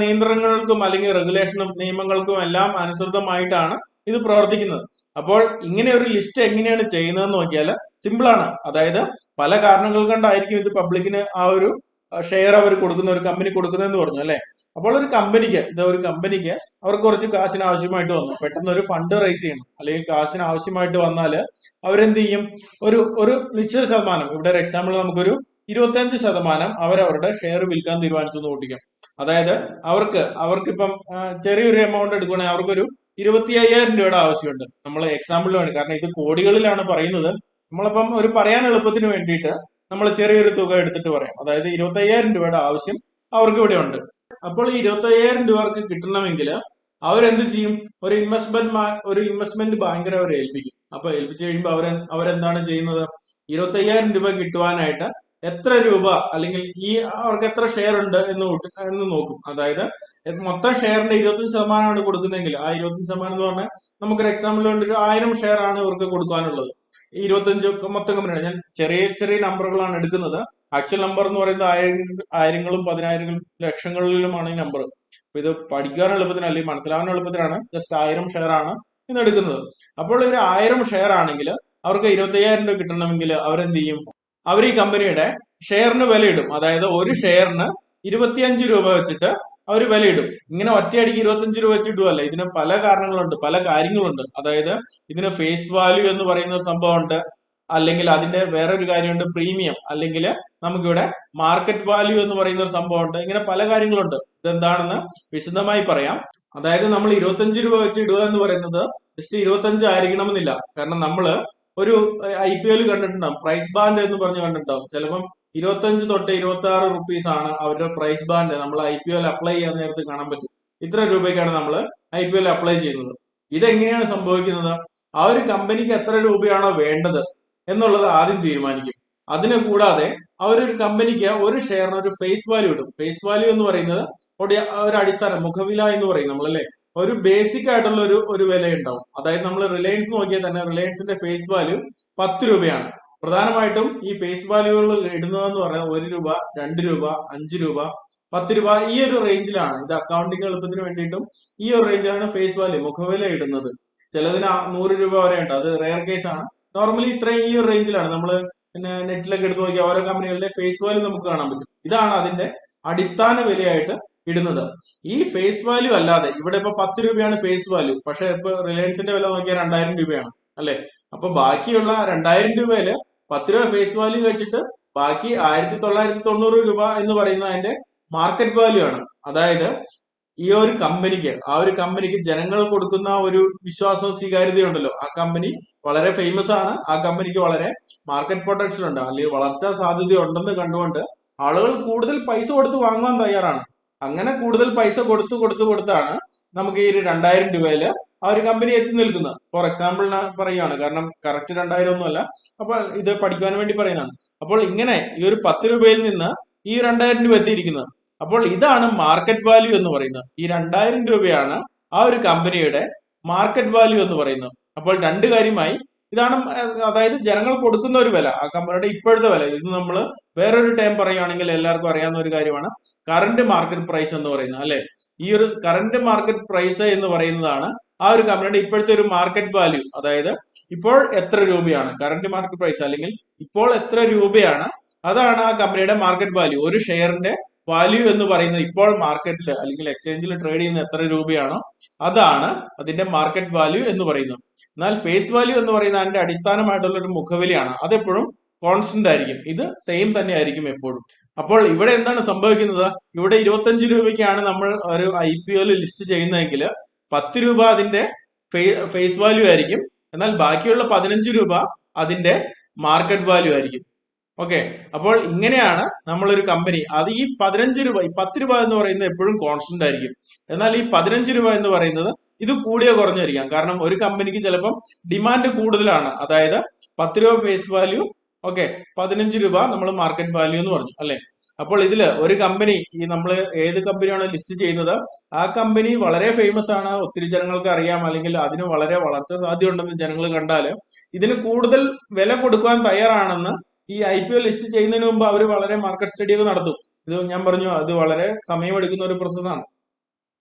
നിയന്ത്രണങ്ങൾക്കും അല്ലെങ്കിൽ റെഗുലേഷനും നിയമങ്ങൾക്കും എല്ലാം അനുസൃതമായിട്ടാണ് ഇത് പ്രവർത്തിക്കുന്നത്. അപ്പോൾ ഇങ്ങനെ ഒരു ലിസ്റ്റ് എങ്ങനെയാണ് ചെയ്യുന്നതെന്ന് നോക്കിയാൽ സിമ്പിൾ ആണ്. അതായത് പല കാരണങ്ങൾ കൊണ്ടായിരിക്കും ഇത് പബ്ലിക്കിന് ആ ഒരു ഷെയർ അവർ കൊടുക്കുന്ന ഒരു കമ്പനി കൊടുക്കുന്നതെന്ന് പറഞ്ഞു അല്ലെ? അപ്പോൾ ഒരു കമ്പനിക്ക് ഇത് ഒരു കമ്പനിക്ക് അവർക്ക് കുറച്ച് കാശിന് ആവശ്യമായിട്ട് വന്നു. പെട്ടെന്ന് ഒരു ഫണ്ട് റൈസ് ചെയ്യണം. അല്ലെങ്കിൽ കാശിന് ആവശ്യമായിട്ട് വന്നാൽ അവരെന്ത് ചെയ്യും? ഒരു ഒരു നിശ്ചിത ശതമാനം ഇവിടെ ഒരു എക്സാമ്പിൾ നമുക്കൊരു ഇരുപത്തിയഞ്ച് ശതമാനം അവരവരുടെ ഷെയർ വിൽക്കാൻ തീരുമാനിച്ചു എന്ന് അതായത് അവർക്ക് അവർക്കിപ്പം ചെറിയൊരു എമൗണ്ട് എടുക്കുകയാണെങ്കിൽ അവർക്കൊരു ഇരുപത്തി അയ്യായിരം രൂപയുടെ ആവശ്യമുണ്ട്. നമ്മൾ എക്സാമ്പിൾ വേണ്ടി കാരണം ഇത് കോടികളിലാണ് പറയുന്നത്. നമ്മളിപ്പം ഒരു പറയാൻ എളുപ്പത്തിന് വേണ്ടിയിട്ട് നമ്മൾ ചെറിയൊരു തുക എടുത്തിട്ട് പറയാം. അതായത് ഇരുപത്തി അയ്യായിരം രൂപയുടെ ആവശ്യം അവർക്ക് ഇവിടെ ഉണ്ട്. അപ്പോൾ ഈ ഇരുപത്തി അയ്യായിരം രൂപക്ക് കിട്ടണമെങ്കിൽ അവരെന്ത് ചെയ്യും? ഒരു ഇൻവെസ്റ്റ്മെന്റ് ഒരു ഇൻവെസ്റ്റ്മെന്റ് ബാങ്കിനെ അവർ ഏൽപ്പിക്കും. അപ്പൊ ഏൽപ്പിച്ചു കഴിയുമ്പോൾ അവരെ അവരെന്താണ് ചെയ്യുന്നത്? ഇരുപത്തി അയ്യായിരം രൂപ കിട്ടുവാനായിട്ട് എത്ര രൂപ അല്ലെങ്കിൽ ഈ അവർക്ക് എത്ര ഷെയർ ഉണ്ട് എന്ന് എന്ന് നോക്കും. അതായത് മൊത്തം ഷെയറിന്റെ ഇരുപത്തഞ്ച് ശതമാനമാണ് കൊടുക്കുന്നതെങ്കിൽ ആ ഇരുപത്തഞ്ച് ശതമാനം എന്ന് പറഞ്ഞാൽ നമുക്കൊരു എക്സാമ്പിൾ വേണ്ടി ഒരു ആയിരം ഷെയർ ആണ് ഇവർക്ക് കൊടുക്കാനുള്ളത്. ഇരുപത്തഞ്ച് മൊത്തം കമ്പനിയാണ് ഞാൻ ചെറിയ ചെറിയ നമ്പറുകളാണ് എടുക്കുന്നത്. ആക്ച്വൽ നമ്പർ എന്ന് പറയുന്നത് ആയിരം ആയിരങ്ങളും പതിനായിരങ്ങളും ലക്ഷങ്ങളിലുമാണ് ഈ നമ്പർ അപ്പൊ ഇത് പഠിക്കാൻ എളുപ്പത്തിന് അല്ലെങ്കിൽ മനസ്സിലാവാൻ എളുപ്പത്തിനാണ് ജസ്റ്റ് ആയിരം ഷെയർ ആണ് ഇന്ന് എടുക്കുന്നത്. അപ്പോൾ ഒരു ആയിരം ഷെയർ ആണെങ്കിൽ അവർക്ക് ഇരുപത്തി അയ്യായിരം രൂപ കിട്ടണമെങ്കിൽ അവരെന്ത് ചെയ്യും? അവർ ഈ കമ്പനിയുടെ ഷെയറിന് വില ഇടും അതായത് ഒരു ഷെയറിന് ഇരുപത്തിയഞ്ച് രൂപ വെച്ചിട്ട് അവർ വിലയിടും. ഇങ്ങനെ ഒറ്റയടിക്ക് ഇരുപത്തഞ്ച് രൂപ വെച്ച് ഇടുവല്ല. ഇതിന് പല കാരണങ്ങളുണ്ട് പല കാര്യങ്ങളുണ്ട്. അതായത് ഇതിന് ഫേസ് വാല്യൂ എന്ന് പറയുന്ന ഒരു സംഭവമുണ്ട്. അല്ലെങ്കിൽ അതിന്റെ വേറൊരു കാര്യമുണ്ട് പ്രീമിയം അല്ലെങ്കിൽ നമുക്കിവിടെ മാർക്കറ്റ് വാല്യൂ എന്ന് പറയുന്ന ഒരു സംഭവമുണ്ട്. ഇങ്ങനെ പല കാര്യങ്ങളുണ്ട്. ഇതെന്താണെന്ന് വിശദമായി പറയാം. അതായത് നമ്മൾ ഇരുപത്തഞ്ച് രൂപ വെച്ച് ഇടുക എന്ന് പറയുന്നത് ജസ്റ്റ് ഇരുപത്തഞ്ച് ആയിരിക്കണമെന്നില്ല. കാരണം നമ്മൾ ഒരു ഐ പി എൽ കണ്ടിട്ടുണ്ടാവും. പ്രൈസ് ബാൻഡ് എന്ന് പറഞ്ഞ് കണ്ടിട്ടുണ്ടാവും. ചിലപ്പം ഇരുപത്തഞ്ച് തൊട്ട് ഇരുപത്തി ആറ് റുപ്പീസ് ആണ് അവരുടെ പ്രൈസ് ബാൻഡ് നമ്മൾ ഐ പി എൽ അപ്ലൈ ചെയ്യാൻ നേരത്ത് കാണാൻ പറ്റും. ഇത്ര രൂപയ്ക്കാണ് നമ്മൾ ഐ പി എൽ അപ്ലൈ ചെയ്യുന്നത്. ഇതെങ്ങനെയാണ് സംഭവിക്കുന്നത്? ആ ഒരു കമ്പനിക്ക് എത്ര രൂപയാണോ വേണ്ടത് എന്നുള്ളത് ആദ്യം തീരുമാനിക്കും. അതിനെ കൂടാതെ അവരൊരു കമ്പനിക്ക് ഒരു ഷെയറിന് ഒരു ഫേസ് വാല്യൂ ഇടും. ഫേസ് വാല്യൂ എന്ന് പറയുന്നത് ഒരു- അടിസ്ഥാനം മുഖവില എന്ന് പറയും നമ്മളല്ലേ? ഒരു ബേസിക് ആയിട്ടുള്ള ഒരു ഒരു വില ഉണ്ടാവും അതായത് നമ്മൾ റിലയൻസ് നോക്കിയാൽ തന്നെ റിലയൻസിന്റെ ഫേസ് വാല്യൂ പത്ത് രൂപയാണ്. പ്രധാനമായിട്ടും ഈ ഫേസ് വാല്യൂകൾ ഇടുന്നതെന്ന് പറഞ്ഞാൽ ഒരു രൂപ രണ്ട് രൂപ അഞ്ച് രൂപ പത്ത് രൂപ ഈ ഒരു റേഞ്ചിലാണ് ഇത് അക്കൗണ്ടിങ് എളുപ്പത്തിന് വേണ്ടിയിട്ടും ഈ ഒരു റേഞ്ചിലാണ് ഫേസ് വാല്യൂ മുഖവില ഇടുന്നത്. ചിലതിന് നൂറ് രൂപ വരെ ഉണ്ട്. അത് റെയർ കേസ് ആണ്. നോർമലി ഇത്രയും ഈ ഒരു റേഞ്ചിലാണ് നമ്മൾ പിന്നെ നെറ്റിലൊക്കെ എടുത്ത് നോക്കിയാൽ ഓരോ കമ്പനികളുടെ ഫേസ് വാല്യൂ നമുക്ക് കാണാൻ പറ്റും. ഇതാണ് അതിന്റെ അടിസ്ഥാന വിലയായിട്ട് ഇടുന്നത്. ഈ ഫേസ് വാല്യൂ അല്ലാതെ ഇവിടെ ഇപ്പൊ പത്ത് രൂപയാണ് ഫേസ് വാല്യൂ പക്ഷെ ഇപ്പൊ റിലയൻസിന്റെ വില നോക്കിയാൽ രണ്ടായിരം രൂപയാണ് അല്ലെ? അപ്പൊ ബാക്കിയുള്ള രണ്ടായിരം രൂപയിൽ പത്ത് രൂപ ഫേസ് വാല്യൂ വെച്ചിട്ട് ബാക്കി ആയിരത്തി തൊള്ളായിരത്തി തൊണ്ണൂറ് രൂപ എന്ന് പറയുന്ന അതിന്റെ മാർക്കറ്റ് വാല്യൂ ആണ്. അതായത് ഈ ഒരു കമ്പനിക്ക് ആ ഒരു കമ്പനിക്ക് ജനങ്ങൾ കൊടുക്കുന്ന ഒരു വിശ്വാസവും സ്വീകാര്യതയും ഉണ്ടല്ലോ ആ കമ്പനി വളരെ ഫേമസ് ആണ്. ആ കമ്പനിക്ക് വളരെ മാർക്കറ്റ് പൊട്ടൻഷ്യൽ ഉണ്ട്. അല്ലെങ്കിൽ വളർച്ചാ സാധ്യത ഉണ്ടെന്ന് കണ്ടുകൊണ്ട് ആളുകൾ കൂടുതൽ പൈസ കൊടുത്ത് വാങ്ങാൻ തയ്യാറാണ്. അങ്ങനെ കൂടുതൽ പൈസ കൊടുത്തു കൊടുത്തു കൊടുത്താണ് നമുക്ക് ഈ ഒരു രണ്ടായിരം രൂപയിൽ ആ ഒരു കമ്പനി എത്തി നിൽക്കുന്നത്. ഫോർ എക്സാമ്പിൾ പറയുകയാണ് കാരണം കറക്റ്റ് രണ്ടായിരം ഒന്നും അല്ല. അപ്പൊ ഇത് പഠിക്കുവാൻ വേണ്ടി പറയുന്നതാണ്. അപ്പോൾ ഇങ്ങനെ ഈ ഒരു പത്ത് രൂപയിൽ നിന്ന് ഈ രണ്ടായിരം രൂപ എത്തിയിരിക്കുന്നത്. അപ്പോൾ ഇതാണ് മാർക്കറ്റ് വാല്യൂ എന്ന് പറയുന്നത്. ഈ രണ്ടായിരം രൂപയാണ് ആ ഒരു കമ്പനിയുടെ മാർക്കറ്റ് വാല്യൂ എന്ന് പറയുന്നത്. അപ്പോൾ രണ്ട് കാര്യമായി ഇതാണ് അതായത് ജനങ്ങൾ കൊടുക്കുന്ന ഒരു വില ആ കമ്പനിയുടെ ഇപ്പോഴത്തെ വില. ഇത് നമ്മൾ വേറൊരു ടൈം പറയുകയാണെങ്കിൽ എല്ലാവർക്കും അറിയാവുന്ന ഒരു കാര്യമാണ്. കറന്റ് മാർക്കറ്റ് പ്രൈസ് എന്ന് പറയുന്നത് അല്ലെ? ഈ ഒരു കറന്റ് മാർക്കറ്റ് പ്രൈസ് എന്ന് പറയുന്നതാണ് ആ ഒരു കമ്പനിയുടെ ഇപ്പോഴത്തെ ഒരു മാർക്കറ്റ് വാല്യൂ അതായത് ഇപ്പോൾ എത്ര രൂപയാണ് കറന്റ് മാർക്കറ്റ് പ്രൈസ് അല്ലെങ്കിൽ ഇപ്പോൾ എത്ര രൂപയാണ്? അതാണ് ആ കമ്പനിയുടെ മാർക്കറ്റ് വാല്യൂ ഒരു ഷെയറിന്റെ വാല്യൂ എന്ന് പറയുന്നത് ഇപ്പോൾ മാർക്കറ്റിൽ അല്ലെങ്കിൽ എക്സ്ചേഞ്ചിൽ ട്രേഡ് ചെയ്യുന്ന എത്ര രൂപയാണോ അതാണ് അതിന്റെ മാർക്കറ്റ് വാല്യൂ എന്ന് പറയുന്നത്. എന്നാൽ ഫേസ് വാല്യൂ എന്ന് പറയുന്നത് അതിന്റെ അടിസ്ഥാനമായിട്ടുള്ള ഒരു മുഖവിലയാണ്. അതെപ്പോഴും കോൺസ്റ്റന്റ് ആയിരിക്കും. ഇത് സെയിം തന്നെ ആയിരിക്കും എപ്പോഴും. അപ്പോൾ ഇവിടെ എന്താണ് സംഭവിക്കുന്നത്? ഇവിടെ ഇരുപത്തഞ്ച് രൂപയ്ക്കാണ് നമ്മൾ ഒരു ഐ പി ഒയിൽ ലിസ്റ്റ് ചെയ്യുന്നതെങ്കിൽ പത്ത് രൂപ അതിന്റെ ഫേസ് വാല്യൂ ആയിരിക്കും. എന്നാൽ ബാക്കിയുള്ള പതിനഞ്ച് രൂപ അതിന്റെ മാർക്കറ്റ് വാല്യൂ ആയിരിക്കും. ഓക്കെ അപ്പോൾ ഇങ്ങനെയാണ് നമ്മളൊരു കമ്പനി അത് ഈ പതിനഞ്ച് രൂപ ഈ പത്ത് രൂപ എന്ന് പറയുന്നത് എപ്പോഴും കോൺസ്റ്റന്റ് ആയിരിക്കും. എന്നാൽ ഈ പതിനഞ്ച് രൂപ എന്ന് പറയുന്നത് ഇത് കൂടിയോ കുറഞ്ഞായിരിക്കാം. കാരണം ഒരു കമ്പനിക്ക് ചിലപ്പം ഡിമാൻഡ് കൂടുതലാണ്. അതായത് പത്ത് രൂപ ഫേസ് വാല്യൂ ഓക്കെ പതിനഞ്ച് രൂപ നമ്മൾ മാർക്കറ്റ് വാല്യൂ എന്ന് പറഞ്ഞു അല്ലെ? അപ്പോൾ ഇതിൽ ഒരു കമ്പനി ഈ നമ്മൾ ഏത് കമ്പനിയാണ് ലിസ്റ്റ് ചെയ്യുന്നത് ആ കമ്പനി വളരെ ഫേമസ് ആണ്. ഒത്തിരി ജനങ്ങൾക്ക് അറിയാം. അല്ലെങ്കിൽ അതിന് വളരെ വളർച്ച സാധ്യതയുണ്ടെന്ന് ജനങ്ങൾ കണ്ടാൽ ഇതിന് കൂടുതൽ വില കൊടുക്കാൻ തയ്യാറാണെന്ന് ഈ ഐ പി ഒ ലിസ്റ്റ് ചെയ്യുന്നതിന് മുമ്പ് അവർ വളരെ മാർക്കറ്റ് സ്റ്റഡി ഒക്കെ നടത്തും. ഇത് ഞാൻ പറഞ്ഞു അത് വളരെ സമയമെടുക്കുന്ന ഒരു പ്രോസസ്സാണ്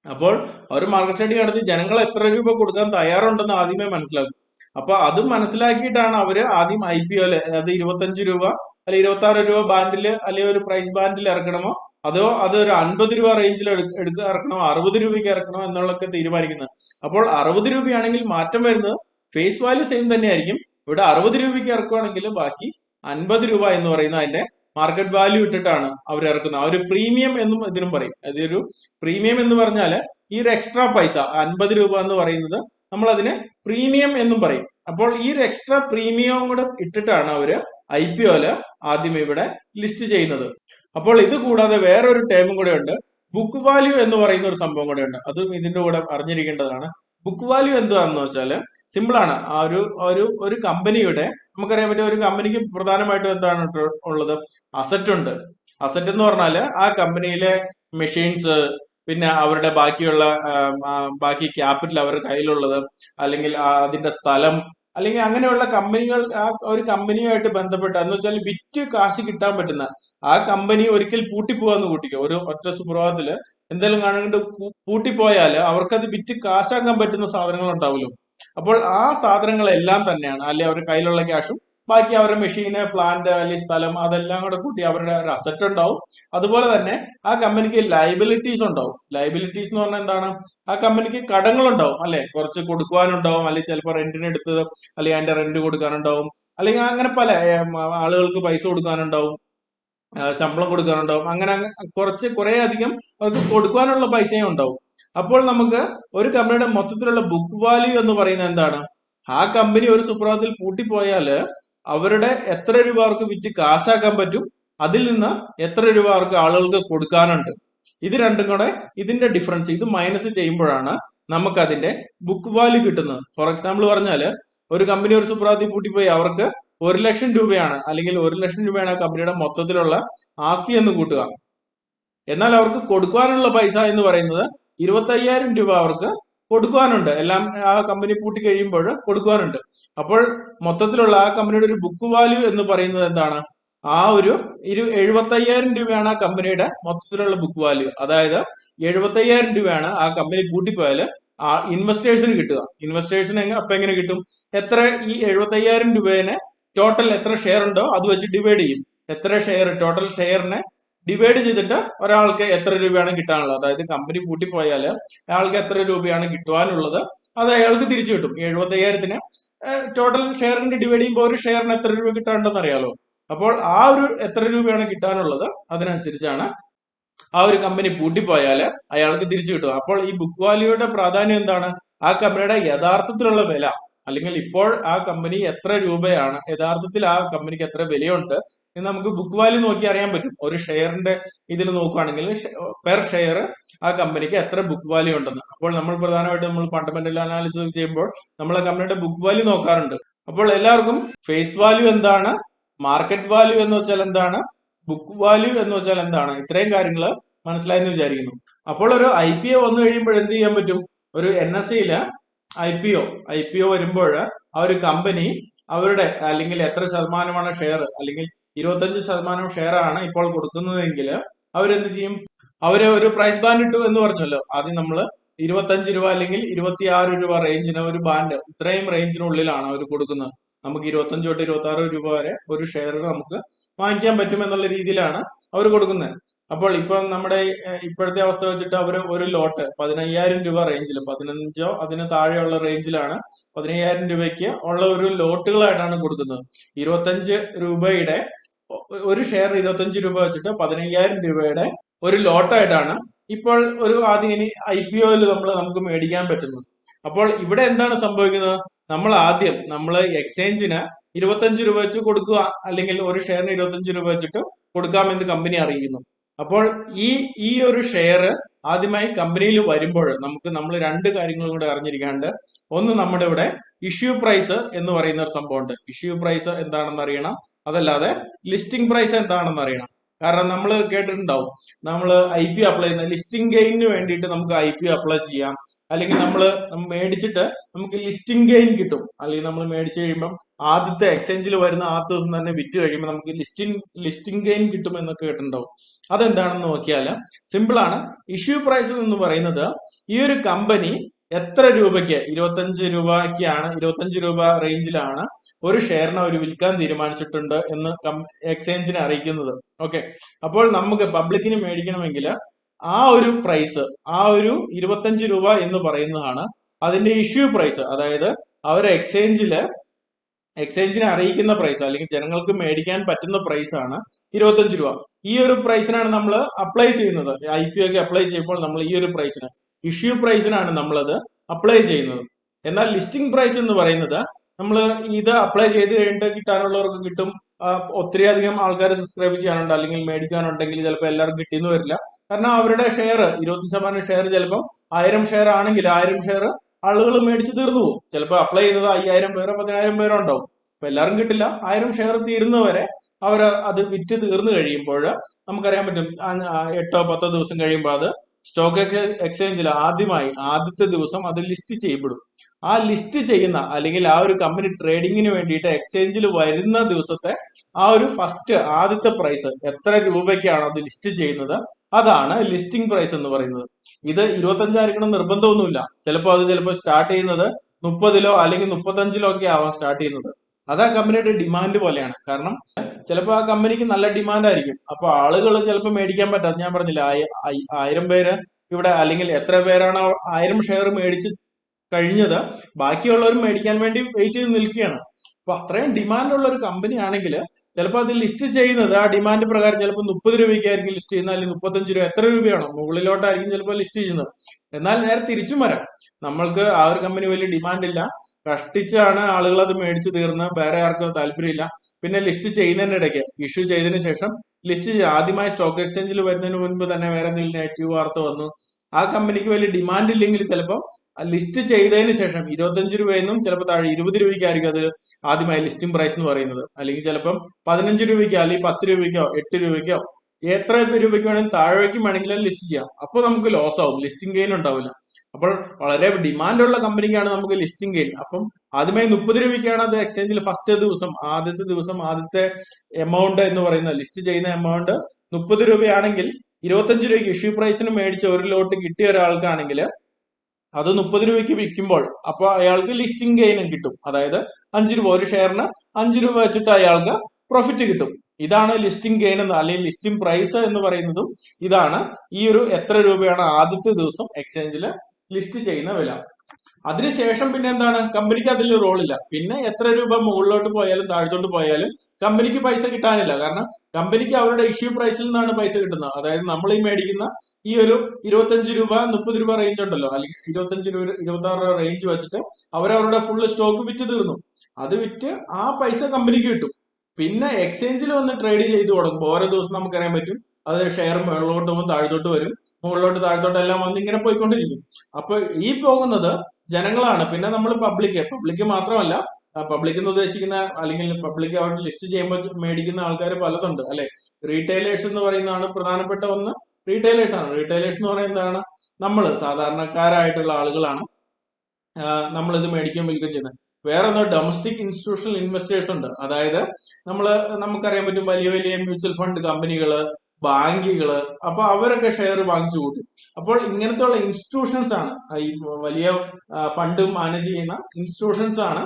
അപ്പോൾ അവർ മാർക്കറ്റ് സ്റ്റഡി നടത്തി ജനങ്ങൾ എത്ര രൂപ കൊടുക്കാൻ തയ്യാറുണ്ടെന്ന് ആദ്യമേ മനസ്സിലാക്കും. അപ്പൊ അത് മനസ്സിലാക്കിയിട്ടാണ് അവർ ആദ്യം ഐ പി ഒൽ അത് ഇരുപത്തഞ്ച് രൂപ അല്ലെ ഇരുപത്തി ആറ് രൂപ ബാൻഡിൽ അല്ലെങ്കിൽ ഒരു പ്രൈസ് ബാൻഡിൽ ഇറക്കണമോ? അതോ അത് ഒരു അൻപത് രൂപ റേഞ്ചിൽ എടുക്കുക ഇറക്കണോ അറുപത് രൂപയ്ക്ക് ഇറക്കണോ എന്നുള്ളതൊക്കെ തീരുമാനിക്കുന്നത്. അപ്പോൾ അറുപത് രൂപയാണെങ്കിൽ മാറ്റം വരുന്നത് ഫേസ് വാല്യൂ സെയിം തന്നെയായിരിക്കും. ഇവിടെ അറുപത് രൂപയ്ക്ക് ഇറക്കുവാണെങ്കിൽ ബാക്കി അൻപത് രൂപ എന്ന് പറയുന്ന അതിന്റെ മാർക്കറ്റ് വാല്യൂ ഇട്ടിട്ടാണ് അവർ ഇറക്കുന്നത്. ആ ഒരു പ്രീമിയം എന്നും ഇതിനും പറയും. അതൊരു പ്രീമിയം എന്ന് പറഞ്ഞാൽ ഈ ഒരു എക്സ്ട്രാ പൈസ അൻപത് രൂപ എന്ന് പറയുന്നത് നമ്മൾ അതിന് പ്രീമിയം എന്നും പറയും. അപ്പോൾ ഈ ഒരു എക്സ്ട്രാ പ്രീമിയം കൂടെ ഇട്ടിട്ടാണ് അവർ ഐ പി ഒൽ ആദ്യം ഇവിടെ ലിസ്റ്റ് ചെയ്യുന്നത്. അപ്പോൾ ഇത് കൂടാതെ വേറൊരു ടേമും കൂടെ ഉണ്ട്. ബുക്ക് വാല്യൂ എന്ന് പറയുന്ന ഒരു സംഭവം കൂടെ ഉണ്ട്. അതും ഇതിന്റെ കൂടെ അറിഞ്ഞിരിക്കേണ്ടതാണ്. ബുക്ക് വാല്യൂ എന്താണെന്ന് വെച്ചാൽ സിമ്പിളാണ് ആ ഒരു ഒരു ഒരു കമ്പനിയുടെ നമുക്കറിയാൻ പറ്റിയ ഒരു കമ്പനിക്ക് പ്രധാനമായിട്ടും എന്താണ് ഉള്ളത്? അസറ്റ് ഉണ്ട്. അസറ്റ് എന്ന് പറഞ്ഞാൽ ആ കമ്പനിയിലെ മെഷീൻസ് പിന്നെ അവരുടെ ബാക്കിയുള്ള ബാക്കി ക്യാപിറ്റൽ അവരുടെ കയ്യിലുള്ളത് അല്ലെങ്കിൽ അതിന്റെ സ്ഥലം അല്ലെങ്കിൽ അങ്ങനെയുള്ള കമ്പനികൾ ആ ഒരു കമ്പനിയുമായിട്ട് ബന്ധപ്പെട്ട എന്ന് വെച്ചാൽ വിറ്റ് കാശ് കിട്ടാൻ പറ്റുന്ന ആ കമ്പനി ഒരിക്കൽ പൂട്ടിപ്പോവാന്ന് കൂട്ടിക്കോ. ഒരു ഒറ്റ സുപ്രഭാതത്തിൽ എന്തെങ്കിലും കാണുന്നുണ്ട് പൂട്ടിപ്പോയാൽ അവർക്കത് വിറ്റ് കാശാക്കാൻ പറ്റുന്ന സാധനങ്ങൾ ഉണ്ടാവുമല്ലോ അപ്പോൾ ആ സാധനങ്ങളെല്ലാം തന്നെയാണ്. അല്ലെ അവരുടെ കയ്യിലുള്ള ക്യാഷും ബാക്കി അവരുടെ മെഷീന് പ്ലാന്റ് അല്ലെങ്കിൽ സ്ഥലം അതെല്ലാം കൂടെ കൂട്ടി അവരുടെ ഒരു അസറ്റ് ഉണ്ടാവും. അതുപോലെ തന്നെ ആ കമ്പനിക്ക് ലൈബിലിറ്റീസ് ഉണ്ടാവും. ലൈബിലിറ്റീസ് എന്ന് പറഞ്ഞാൽ എന്താണ്? ആ കമ്പനിക്ക് കടങ്ങൾ ഉണ്ടാവും അല്ലെ കുറച്ച് കൊടുക്കുവാനുണ്ടാവും. അല്ലെങ്കിൽ ചിലപ്പോൾ റെന്റിന് എടുത്തത് അല്ലെങ്കിൽ അതിന്റെ റെന്റ് കൊടുക്കാനുണ്ടാവും. അല്ലെങ്കിൽ അങ്ങനെ പല ആളുകൾക്ക് പൈസ കൊടുക്കാനുണ്ടാവും. ശമ്പളം കൊടുക്കാനുണ്ടാവും. അങ്ങനെ അങ്ങ് കുറച്ച് കുറെ അധികം അവർക്ക് കൊടുക്കാനുള്ള പൈസയും ഉണ്ടാവും. അപ്പോൾ നമുക്ക് ഒരു കമ്പനിയുടെ മൊത്തത്തിലുള്ള ബുക്ക് വാല്യൂ എന്ന് പറയുന്നത് എന്താണ്? ആ കമ്പനി ഒരു സുപ്രഭാതത്തിൽ പൂട്ടിപ്പോയാൽ അവരുടെ എത്ര രൂപ അവർക്ക് വിറ്റ് കാശാക്കാൻ പറ്റും? അതിൽ നിന്ന് എത്ര രൂപ അവർക്ക് ആളുകൾക്ക് കൊടുക്കാനുണ്ട്? ഇത് രണ്ടും കൂടെ ഇതിന്റെ ഡിഫറൻസ് ഇത് മൈനസ് ചെയ്യുമ്പോഴാണ് നമുക്ക് അതിന്റെ ബുക്ക് വാല്യൂ കിട്ടുന്നത്. ഫോർ എക്സാമ്പിൾ പറഞ്ഞാൽ ഒരു കമ്പനി ഒരു സുപ്രഭാതത്തിൽ പൂട്ടിപ്പോയി അവർക്ക് ഒരു ലക്ഷം രൂപയാണ് അല്ലെങ്കിൽ ഒരു ലക്ഷം രൂപയാണ് ആ കമ്പനിയുടെ മൊത്തത്തിലുള്ള ആസ്തി എന്ന് കൂട്ടുക. എന്നാൽ അവർക്ക് കൊടുക്കാനുള്ള പൈസ എന്ന് പറയുന്നത് ഇരുപത്തയ്യായിരം രൂപ അവർക്ക് കൊടുക്കുവാനുണ്ട്. എല്ലാം ആ കമ്പനി പൂട്ടി കഴിയുമ്പോൾ കൊടുക്കുവാനുണ്ട്. അപ്പോൾ മൊത്തത്തിലുള്ള ആ കമ്പനിയുടെ ഒരു ബുക്ക് വാല്യൂ എന്ന് പറയുന്നത് എന്താണ്? ആ ഒരു ഇരു എഴുപത്തയ്യായിരം രൂപയാണ് ആ കമ്പനിയുടെ മൊത്തത്തിലുള്ള ബുക്ക് വാല്യൂ അതായത് എഴുപത്തയ്യായിരം രൂപയാണ് ആ കമ്പനി കൂട്ടിപ്പോയാൽ ആ ഇൻവെസ്റ്റേഴ്സിന് കിട്ടുക. ഇൻവെസ്റ്റേഴ്സിന് അപ്പൊ എങ്ങനെ കിട്ടും? എത്ര ഈ എഴുപത്തയ്യായിരം രൂപേനെ ടോട്ടൽ എത്ര ഷെയർ ഉണ്ടോ അത് വെച്ച് ഡിവൈഡ് ചെയ്യും. എത്ര ഷെയർ ടോട്ടൽ ഷെയറിനെ ഡിവൈഡ് ചെയ്തിട്ട് ഒരാൾക്ക് എത്ര രൂപയാണ് കിട്ടാനുള്ളത്. അതായത് കമ്പനി പൂട്ടിപ്പോയാൽ അയാൾക്ക് എത്ര രൂപയാണ് കിട്ടുവാനുള്ളത് അത് അയാൾക്ക് തിരിച്ചു കിട്ടും. എഴുപത്തി അയ്യായിരത്തിന് ടോട്ടൽ ഷെയറിന്റെ ഡിവൈഡ് ചെയ്യുമ്പോൾ ഒരു ഷെയറിന് എത്ര രൂപ കിട്ടാനുണ്ടെന്ന് അറിയാലോ അപ്പോൾ ആ ഒരു എത്ര രൂപയാണ് കിട്ടാനുള്ളത് അതിനനുസരിച്ചാണ് ആ ഒരു കമ്പനി പൂട്ടിപ്പോയാൽ അയാൾക്ക് തിരിച്ചു കിട്ടും അപ്പോൾ ഈ ബുക്ക് വാല്യൂയുടെ പ്രാധാന്യം എന്താണ്? ആ കമ്പനിയുടെ യഥാർത്ഥത്തിലുള്ള വില. അല്ലെങ്കിൽ ഇപ്പോൾ ആ കമ്പനി എത്ര രൂപയാണ് യഥാർത്ഥത്തിൽ ആ കമ്പനിക്ക് എത്ര വിലയുണ്ട് എന്ന് നമുക്ക് ബുക്ക് വാല്യൂ നോക്കി അറിയാൻ പറ്റും. ഒരു ഷെയറിന്റെ ഇതിൽ നോക്കുകയാണെങ്കിൽ പെർ ഷെയർ ആ കമ്പനിക്ക് എത്ര ബുക്ക് വാല്യൂ ഉണ്ടെന്ന്. അപ്പോൾ നമ്മൾ പ്രധാനമായിട്ട് നമ്മൾ ഫണ്ടമെന്റൽ അനാലിസിസ് ചെയ്യുമ്പോൾ നമ്മൾ ആ കമ്പനിയുടെ ബുക്ക് വാല്യൂ നോക്കാറുണ്ട്. അപ്പോൾ എല്ലാവർക്കും ഫേസ് വാല്യൂ എന്താണ് മാർക്കറ്റ് വാല്യൂ എന്ന് വെച്ചാൽ എന്താണ് ബുക്ക് വാല്യൂ എന്ന് വെച്ചാൽ എന്താണ്? ഇത്രയും കാര്യങ്ങൾ മനസ്സിലായെന്ന് വിചാരിക്കുന്നു. അപ്പോൾ ഒരു ഐ പി ഒ വന്നു കഴിയുമ്പോൾ എന്ത് ചെയ്യാൻ പറ്റും? ഒരു എൻ എസ് സിയിൽ I P O I P O വരുമ്പോൾ ആ ഒരു കമ്പനി അവരുടെ അല്ലെങ്കിൽ എത്ര ശതമാനമാണ് ഷെയർ അല്ലെങ്കിൽ ഇരുപത്തഞ്ച് ശതമാനം ഷെയർ ആണ് ഇപ്പോൾ കൊടുക്കുന്നതെങ്കിൽ അവരെന്ത് ചെയ്യും? അവർ ഒരു പ്രൈസ് ബാൻഡ് ഇട്ടു എന്ന് പറഞ്ഞല്ലോ. ആദ്യം നമ്മൾ ഇരുപത്തഞ്ച് രൂപ അല്ലെങ്കിൽ ഇരുപത്തി ആറ് രൂപ റേഞ്ചിന് ഒരു ബാൻഡ് ഇത്രയും റേഞ്ചിനുള്ളിലാണ് അവർ കൊടുക്കുന്നത്. നമുക്ക് ഇരുപത്തഞ്ച് തൊട്ട് ഇരുപത്തി ആറ് രൂപ വരെ ഒരു ഷെയർ നമുക്ക് വാങ്ങിക്കാൻ പറ്റും എന്നുള്ള രീതിയിലാണ് അവർ കൊടുക്കുന്നത്. അപ്പോൾ ഇപ്പൊ നമ്മുടെ ഇപ്പോഴത്തെ അവസ്ഥ വെച്ചിട്ട് അവർ ഒരു ലോട്ട് പതിനയ്യായിരം രൂപ റേഞ്ചിൽ പതിനഞ്ചോ അതിന് താഴെയുള്ള റേഞ്ചിലാണ് പതിനയ്യായിരം രൂപയ്ക്ക് ഉള്ള ഒരു ലോട്ടുകളായിട്ടാണ് കൊടുക്കുന്നത്. ഇരുപത്തഞ്ച് രൂപയുടെ ഒരു ഷെയർ ഇരുപത്തഞ്ച് രൂപ വെച്ചിട്ട് പതിനയ്യായിരം രൂപയുടെ ഒരു ലോട്ടായിട്ടാണ് ഇപ്പോൾ ഒരു ആദ്യം ഐ പി ഒയിൽ നമ്മൾ നമുക്ക് മേടിക്കാൻ പറ്റുന്നത്. അപ്പോൾ ഇവിടെ എന്താണ് സംഭവിക്കുന്നത്? നമ്മൾ ആദ്യം നമ്മൾ എക്സ്ചേഞ്ചിന് ഇരുപത്തഞ്ച് രൂപ വെച്ച് കൊടുക്കുക അല്ലെങ്കിൽ ഒരു ഷെയറിന് ഇരുപത്തഞ്ച് രൂപ വെച്ചിട്ട് കൊടുക്കാമെന്ന് കമ്പനി അറിയിക്കുന്നു. അപ്പോൾ ഈ ഈ ഒരു ഷെയർ ആദ്യമായി കമ്പനിയിൽ വരുമ്പോൾ നമുക്ക് നമ്മൾ രണ്ട് കാര്യങ്ങളും കൂടെ അറിഞ്ഞിരിക്കാണ്ട് ഒന്ന് നമ്മുടെ ഇവിടെ ഇഷ്യൂ പ്രൈസ് എന്ന് പറയുന്ന ഒരു സംഭവമുണ്ട്. ഇഷ്യൂ പ്രൈസ് എന്താണെന്ന് അറിയണം. അതല്ലാതെ ലിസ്റ്റിംഗ് പ്രൈസ് എന്താണെന്ന് അറിയണം. കാരണം നമ്മൾ കേട്ടിട്ടുണ്ടാവും. നമ്മൾ ഐ പി അപ്ലൈ ചെയ്യുന്ന ലിസ്റ്റിംഗ് ഗെയിനിന് വേണ്ടിയിട്ട് നമുക്ക് ഐ പി അപ്ലൈ ചെയ്യാം. അല്ലെങ്കിൽ നമ്മൾ മേടിച്ചിട്ട് നമുക്ക് ലിസ്റ്റിംഗ് ഗെയിൻ കിട്ടും. അല്ലെങ്കിൽ നമ്മൾ മേടിച്ച് കഴിയുമ്പം ആദ്യത്തെ എക്സ്ചേഞ്ചിൽ വരുന്ന ആ ദിവസം തന്നെ വിറ്റ് കഴിയുമ്പോൾ നമുക്ക് ലിസ്റ്റിംഗ് ലിസ്റ്റിംഗ് ഗെയിൻ കിട്ടും എന്നൊക്കെ കേട്ടിട്ടുണ്ടാവും. അതെന്താണെന്ന് നോക്കിയാൽ സിമ്പിൾ ആണ്. ഇഷ്യൂ പ്രൈസ് എന്ന് പറയുന്നത് ഈ ഒരു കമ്പനി എത്ര രൂപയ്ക്ക് ഇരുപത്തഞ്ച് രൂപയ്ക്കാണ് ഇരുപത്തഞ്ച് രൂപ റേഞ്ചിലാണ് ഒരു ഷെയറിനെ അവർ വിൽക്കാൻ തീരുമാനിച്ചിട്ടുണ്ട് എന്ന് എക്സ്ചേഞ്ചിനെ അറിയിക്കുന്നത്. ഓക്കെ അപ്പോൾ നമുക്ക് പബ്ലിക്കിന് മേടിക്കണമെങ്കിൽ ആ ഒരു പ്രൈസ് ആ ഒരു ഇരുപത്തഞ്ച് രൂപ എന്ന് പറയുന്നതാണ് അതിന്റെ ഇഷ്യൂ പ്രൈസ് അതായത് അവർ എക്സ്ചേഞ്ചിൽ എക്സ്ചേഞ്ചിനെ അറിയിക്കുന്ന പ്രൈസ് അല്ലെങ്കിൽ ജനങ്ങൾക്ക് മേടിക്കാൻ പറ്റുന്ന പ്രൈസ് ആണ് ഇരുപത്തഞ്ച് രൂപ. ഈ ഒരു പ്രൈസിനാണ് നമ്മൾ അപ്ലൈ ചെയ്യുന്നത്. ഐ പി ഒക്കെ അപ്ലൈ ചെയ്യുമ്പോൾ നമ്മൾ ഈ ഒരു പ്രൈസിന് ഇഷ്യൂ പ്രൈസിനാണ് നമ്മളത് അപ്ലൈ ചെയ്യുന്നത്. എന്നാൽ ലിസ്റ്റിംഗ് പ്രൈസ് എന്ന് പറയുന്നത് നമ്മൾ ഇത് അപ്ലൈ ചെയ്ത് കഴിഞ്ഞിട്ട് കിട്ടാനുള്ളവർക്ക് കിട്ടും ഒത്തിരി അധികം ആൾക്കാർ സബ്സ്ക്രൈബ് ചെയ്യാനുണ്ട് അല്ലെങ്കിൽ മേടിക്കാനുണ്ടെങ്കിൽ ചിലപ്പോൾ എല്ലാവർക്കും കിട്ടിയെന്ന് വരില്ല. കാരണം അവരുടെ ഷെയർ ഇരുപത്തി ശതമാനം ഷെയർ ചിലപ്പോൾ ആയിരം ഷെയർ ആണെങ്കിൽ ആയിരം ഷെയർ ആളുകൾ മേടിച്ച് തീർന്നു പോകും. ചിലപ്പോൾ അപ്ലൈ ചെയ്തത് അയ്യായിരം പേരോ പതിനായിരം പേരോ ഉണ്ടാവും. അപ്പൊ എല്ലാവരും കിട്ടില്ല. ആയിരം ഷെയർ തീരുന്നവരെ അവർ അത് വിറ്റ് തീർന്നു കഴിയുമ്പോൾ നമുക്കറിയാൻ പറ്റും എട്ടോ പത്തോ ദിവസം കഴിയുമ്പോൾ അത് സ്റ്റോക്ക് എക്സ്ചേഞ്ചിൽ ആദ്യമായി ആദ്യത്തെ ദിവസം അത് ലിസ്റ്റ് ചെയ്യപ്പെടും. ആ ലിസ്റ്റ് ചെയ്യുന്ന അല്ലെങ്കിൽ ആ ഒരു കമ്പനി ട്രേഡിങ്ങിന് വേണ്ടിയിട്ട് എക്സ്ചേഞ്ചിൽ വരുന്ന ദിവസത്തെ ആ ഒരു ഫസ്റ്റ് ആദ്യത്തെ പ്രൈസ് എത്ര രൂപയ്ക്കാണ് അത് ലിസ്റ്റ് ചെയ്യുന്നത്? അതാണ് ലിസ്റ്റിംഗ് പ്രൈസ് എന്ന് പറയുന്നത്. ഇത് ഇരുപത്തഞ്ചായിരിക്കണം നിർബന്ധമൊന്നുമില്ല. ചിലപ്പോൾ അത് ചിലപ്പോൾ സ്റ്റാർട്ട് ചെയ്യുന്നത് മുപ്പതിലോ അല്ലെങ്കിൽ മുപ്പത്തഞ്ചിലോ ഒക്കെ ആവാം സ്റ്റാർട്ട് ചെയ്യുന്നത്. അത് ആ കമ്പനിയുടെ ഡിമാൻഡ് പോലെയാണ്. കാരണം ചിലപ്പോൾ ആ കമ്പനിക്ക് നല്ല ഡിമാൻഡ് ആയിരിക്കും. അപ്പൊ ആളുകൾ ചിലപ്പോൾ മേടിക്കാൻ പറ്റാതെ ഞാൻ പറഞ്ഞില്ല ആയിരം പേര് ഇവിടെ അല്ലെങ്കിൽ എത്ര പേരാണോ ആയിരം ഷെയർ മേടിച്ച് കഴിഞ്ഞത്. ബാക്കിയുള്ളവരും മേടിക്കാൻ വേണ്ടി വെയിറ്റ് ചെയ്ത് നിൽക്കുകയാണ്. അപ്പൊ അത്രയും ഡിമാൻഡ് ഉള്ള ഒരു കമ്പനി ആണെങ്കിൽ ചിലപ്പോൾ അത് ലിസ്റ്റ് ചെയ്യുന്നത് ആ ഡിമാൻഡ് പ്രകാരം ചിലപ്പോൾ മുപ്പത് രൂപയ്ക്കായിരിക്കും ലിസ്റ്റ് ചെയ്യുന്നത് അല്ലെങ്കിൽ മുപ്പത്തഞ്ച് രൂപ എത്ര രൂപയാണോ മുകളിലോട്ടായിരിക്കും ചിലപ്പോൾ ലിസ്റ്റ് ചെയ്യുന്നത്. എന്നാൽ നേരെ തിരിച്ചും വരാം. നമ്മൾക്ക് ആ ഒരു കമ്പനി വലിയ ഡിമാൻഡ് ഇല്ല. കഷ്ടിച്ചാണ് ആളുകൾ അത് മേടിച്ചു തീർന്ന് വേറെ ആർക്കും താല്പര്യമില്ല. പിന്നെ ലിസ്റ്റ് ചെയ്യുന്നതിനിടയ്ക്ക് ഇഷ്യൂ ചെയ്തതിന് ശേഷം ലിസ്റ്റ് ആദ്യമായി സ്റ്റോക്ക് എക്സ്ചേഞ്ചിൽ വരുന്നതിന് മുൻപ് തന്നെ വേറെ എന്തെങ്കിലും നെഗറ്റീവ് വാർത്ത വന്നു. ആ കമ്പനിക്ക് വലിയ ഡിമാൻഡ് ഇല്ലെങ്കിൽ ചിലപ്പോൾ ലിസ്റ്റ് ചെയ്തതിന് ശേഷം ഇരുപത്തഞ്ച് രൂപയെന്നും ചിലപ്പോൾ താഴെ ഇരുപത് രൂപയ്ക്കായിരിക്കും അത് ആദ്യമായി ലിസ്റ്റിംഗ് പ്രൈസ് എന്ന് പറയുന്നത്. അല്ലെങ്കിൽ ചിലപ്പം പതിനഞ്ച് രൂപയ്ക്കോ അല്ലെങ്കിൽ പത്ത് രൂപയ്ക്കോ എട്ട് രൂപയ്ക്കോ എത്ര രൂപയ്ക്ക് വേണമെങ്കിൽ താഴേക്കും വേണമെങ്കിലും ലിസ്റ്റ് ചെയ്യാം. അപ്പോൾ നമുക്ക് ലോസ് ആവും. ലിസ്റ്റിംഗ് ഗെയിൻ ഉണ്ടാവില്ല. അപ്പോൾ വളരെ ഡിമാൻഡ് ഉള്ള കമ്പനിക്കാണ് നമുക്ക് ലിസ്റ്റിംഗ് ഗെയിൻ അപ്പം ആദ്യമായി മുപ്പത് രൂപയ്ക്കാണ് അത് എക്സ്ചേഞ്ചിൽ ഫസ്റ്റ് ദിവസം ആദ്യത്തെ ദിവസം ആദ്യത്തെ എമൗണ്ട് എന്ന് പറയുന്ന ലിസ്റ്റ് ചെയ്യുന്ന എമൗണ്ട് മുപ്പത് രൂപയാണെങ്കിൽ ഇരുപത്തഞ്ച് രൂപയ്ക്ക് ഇഷ്യൂ പ്രൈസിന് മേടിച്ച ഒരു ലോട്ട് കിട്ടിയ ഒരാൾക്കാണെങ്കിൽ അത് മുപ്പത് രൂപയ്ക്ക് വിൽക്കുമ്പോൾ അപ്പോൾ അയാൾക്ക് ലിസ്റ്റിംഗ് ഗെയിനും കിട്ടും. അതായത് അഞ്ച് രൂപ ഒരു ഷെയറിന് അഞ്ച് രൂപ വെച്ചിട്ട് അയാൾക്ക് പ്രോഫിറ്റ് കിട്ടും. ഇതാണ് ലിസ്റ്റിംഗ് ഗെയിൻ എന്ന് അല്ലെങ്കിൽ ലിസ്റ്റിംഗ് പ്രൈസ് എന്ന് പറയുന്നതും ഇതാണ് ഈ ഒരു എത്ര രൂപയാണ് ആദ്യത്തെ ദിവസം എക്സ്ചേഞ്ചിൽ ലിസ്റ്റ് ചെയ്യുന്ന വില. അതിനുശേഷം പിന്നെ എന്താണ്? കമ്പനിക്ക് അതിൽ റോളില്ല. പിന്നെ എത്ര രൂപ മുകളിലോട്ട് പോയാലും താഴത്തോട്ട് പോയാലും കമ്പനിക്ക് പൈസ കിട്ടാനില്ല. കാരണം കമ്പനിക്ക് അവരുടെ ഇഷ്യൂ പ്രൈസിൽ നിന്നാണ് പൈസ കിട്ടുന്നത്. അതായത് നമ്മൾ ഈ മേടിക്കുന്ന ഈ ഒരു ഇരുപത്തഞ്ച് രൂപ മുപ്പത് രൂപ റേഞ്ച് ഉണ്ടല്ലോ. അല്ലെങ്കിൽ ഇരുപത്തഞ്ച് രൂപ ഇരുപത്തി ആറ് രൂപ റേഞ്ച് വെച്ചിട്ട് അവരവരുടെ ഫുള്ള് സ്റ്റോക്ക് വിറ്റ് തീർന്നു. അത് വിറ്റ് ആ പൈസ കമ്പനിക്ക് കിട്ടും. പിന്നെ എക്സ്ചേഞ്ചിൽ വന്ന് ട്രേഡ് ചെയ്ത് തുടങ്ങും. ഓരോ ദിവസം നമുക്കറിയാൻ പറ്റും. അത് ഷെയർ മുകളിലോട്ട് പോകും താഴത്തോട്ട് വരും. മുകളിലോട്ട് താഴത്തോട്ട് എല്ലാം വന്ന് ഇങ്ങനെ പോയിക്കൊണ്ടിരിക്കും. അപ്പൊ ഈ പോകുന്നത് ജനങ്ങളാണ്. പിന്നെ നമ്മൾ പബ്ലിക് പബ്ലിക് മാത്രമല്ല പബ്ലിക് എന്ന് ഉദ്ദേശിക്കുന്ന അല്ലെങ്കിൽ പബ്ലിക് അവിടെ ലിസ്റ്റ് ചെയ്യുമ്പോൾ മേടിക്കുന്ന ആൾക്കാർ പലതുണ്ട് അല്ലെ? റീറ്റെയിലേഴ്സ് എന്ന് പറയുന്നതാണ് പ്രധാനപ്പെട്ട ഒന്ന്. റീറ്റെയിലേഴ്സ് ആണ്. റീറ്റെയിലേഴ്സ് എന്ന് പറയുന്നത് എന്താണ്? നമ്മൾ സാധാരണക്കാരായിട്ടുള്ള ആളുകളാണ് നമ്മൾ ഇത് മേടിക്കുകയും വിൽക്കുകയും ചെയ്യുന്നത്. വേറെ ഒന്ന് ഡൊമസ്റ്റിക് ഇൻസ്റ്റിറ്റ്യൂഷണൽ ഇൻവെസ്റ്റേഴ്സ് ഉണ്ട്. അതായത് നമ്മൾ നമുക്കറിയാൻ പറ്റും വലിയ വലിയ മ്യൂച്വൽ ഫണ്ട് കമ്പനികൾ ബാങ്കുകൾ അപ്പൊ അവരൊക്കെ ഷെയർ വാങ്ങിച്ചു കൂട്ടി. അപ്പോൾ ഇങ്ങനത്തെ ഉള്ള ഇൻസ്റ്റിറ്റ്യൂഷൻസ് ആണ് ഈ വലിയ ഫണ്ട് മാനേജ് ചെയ്യുന്ന ഇൻസ്റ്റിറ്റ്യൂഷൻസ് ആണ്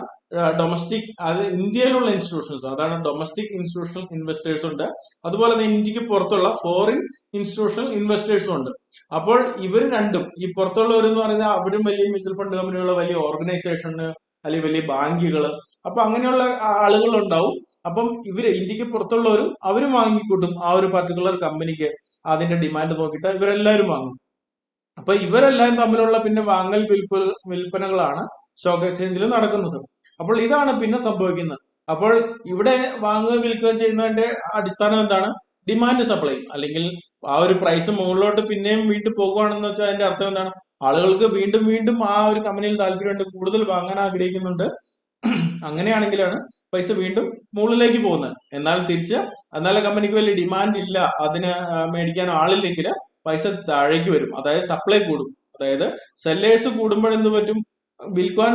ഡൊമസ്റ്റിക് അത് ഇന്ത്യയിലുള്ള ഇൻസ്റ്റിറ്റ്യൂഷൻസ് അതാണ് ഡൊമസ്റ്റിക് ഇൻസ്റ്റിറ്റ്യൂഷണൽ ഇൻവെസ്റ്റേഴ്സ് ഉണ്ട്. അതുപോലെ തന്നെ ഇന്ത്യയ്ക്ക് പുറത്തുള്ള ഫോറിൻ ഇൻസ്റ്റിറ്റ്യൂഷണൽ ഇൻവെസ്റ്റേഴ്സും ഉണ്ട്. അപ്പോൾ ഇവർ രണ്ടും ഈ പുറത്തുള്ളവരെന്ന് പറയുന്നത് അവരും വലിയ മ്യൂച്വൽ ഫണ്ട് കമ്പനികൾ വലിയ ഓർഗനൈസേഷന് അല്ലെങ്കിൽ വലിയ ബാങ്കുകൾ അപ്പൊ അങ്ങനെയുള്ള ആളുകൾ ഉണ്ടാവും അപ്പം ഇവർ ഇന്ത്യയ്ക്ക് പുറത്തുള്ളവരും അവരും വാങ്ങിക്കൂട്ടും ആ ഒരു പർട്ടിക്കുലർ കമ്പനിക്ക് അതിന്റെ ഡിമാൻഡ് നോക്കിയിട്ട് ഇവരെല്ലാവരും വാങ്ങും. അപ്പൊ ഇവരെല്ലാം തമ്മിലുള്ള പിന്നെ വാങ്ങൽ വിൽപ്പ വിൽപ്പനകളാണ് സ്റ്റോക്ക് എക്സ്ചേഞ്ചിൽ നടക്കുന്നത്. അപ്പോൾ ഇതാണ് പിന്നെ സംഭവിക്കുന്നത്. അപ്പോൾ ഇവിടെ വാങ്ങുകയും വിൽക്കുകയും ചെയ്യുന്നതിന്റെ അടിസ്ഥാനം എന്താണ്? ഡിമാൻഡ് സപ്ലൈ അല്ലെങ്കിൽ ആ ഒരു പ്രൈസ് മുകളിലോട്ട് പിന്നെയും വീണ്ടും പോകുകയാണെന്ന് വെച്ചാൽ അതിന്റെ അർത്ഥം എന്താണ്? ആളുകൾക്ക് വീണ്ടും വീണ്ടും ആ ഒരു കമ്പനിയിൽ താല്പര്യമുണ്ട് കൂടുതൽ വാങ്ങാൻ ആഗ്രഹിക്കുന്നുണ്ട്. അങ്ങനെയാണെങ്കിലാണ് പൈസ വീണ്ടും മുകളിലേക്ക് പോകുന്നത്. എന്നാൽ തിരിച്ച് എന്നാൽ കമ്പനിക്ക് വലിയ ഡിമാൻഡ് ഇല്ല അതിന് മേടിക്കാൻ ആളില്ലെങ്കിൽ പൈസ താഴേക്ക് വരും. അതായത് സപ്ലൈ കൂടും. അതായത് സെല്ലേഴ്സ് കൂടുമ്പോൾ എന്ത് പറ്റും? വിൽക്കുവാൻ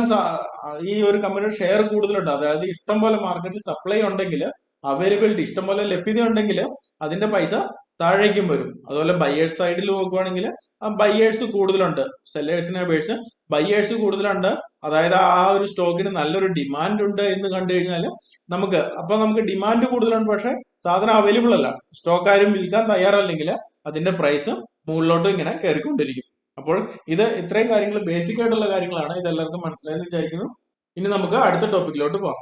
ഈ ഒരു കമ്പനിയുടെ ഷെയർ കൂടുതലുണ്ട്. അതായത് ഇഷ്ടം പോലെ മാർക്കറ്റിൽ സപ്ലൈ ഉണ്ടെങ്കിൽ അവൈലബിലിറ്റി ഇഷ്ടം പോലെ ലഭ്യത ഉണ്ടെങ്കിൽ അതിന്റെ പൈസ താഴേക്കും വരും. അതുപോലെ ബയേഴ്സ് സൈഡിൽ നോക്കുവാണെങ്കിൽ ആ ബയേഴ്സ് കൂടുതലുണ്ട്. സെല്ലേഴ്സിനെ അപേക്ഷിച്ച് ബയേഴ്സ് കൂടുതലുണ്ട്. അതായത് ആ ഒരു സ്റ്റോക്കിന് നല്ലൊരു ഡിമാൻഡ് ഉണ്ട് എന്ന് കണ്ടു കഴിഞ്ഞാൽ നമുക്ക് അപ്പൊ നമുക്ക് ഡിമാൻഡ് കൂടുതലുണ്ട്. പക്ഷെ സാധനം അവൈലബിൾ അല്ല. സ്റ്റോക്ക് ആരും വിൽക്കാൻ തയ്യാറല്ലെങ്കിൽ അതിന്റെ പ്രൈസ് മുകളിലോട്ട് ഇങ്ങനെ കയറിക്കൊണ്ടിരിക്കും. അപ്പോൾ ഇത് ഇത്രയും കാര്യങ്ങൾ ബേസിക് ആയിട്ടുള്ള കാര്യങ്ങളാണ്. ഇതെല്ലാവർക്കും മനസ്സിലായെന്ന് വിചാരിക്കുന്നു. ഇനി നമുക്ക് അടുത്ത ടോപ്പിക്കിലോട്ട് പോകാം.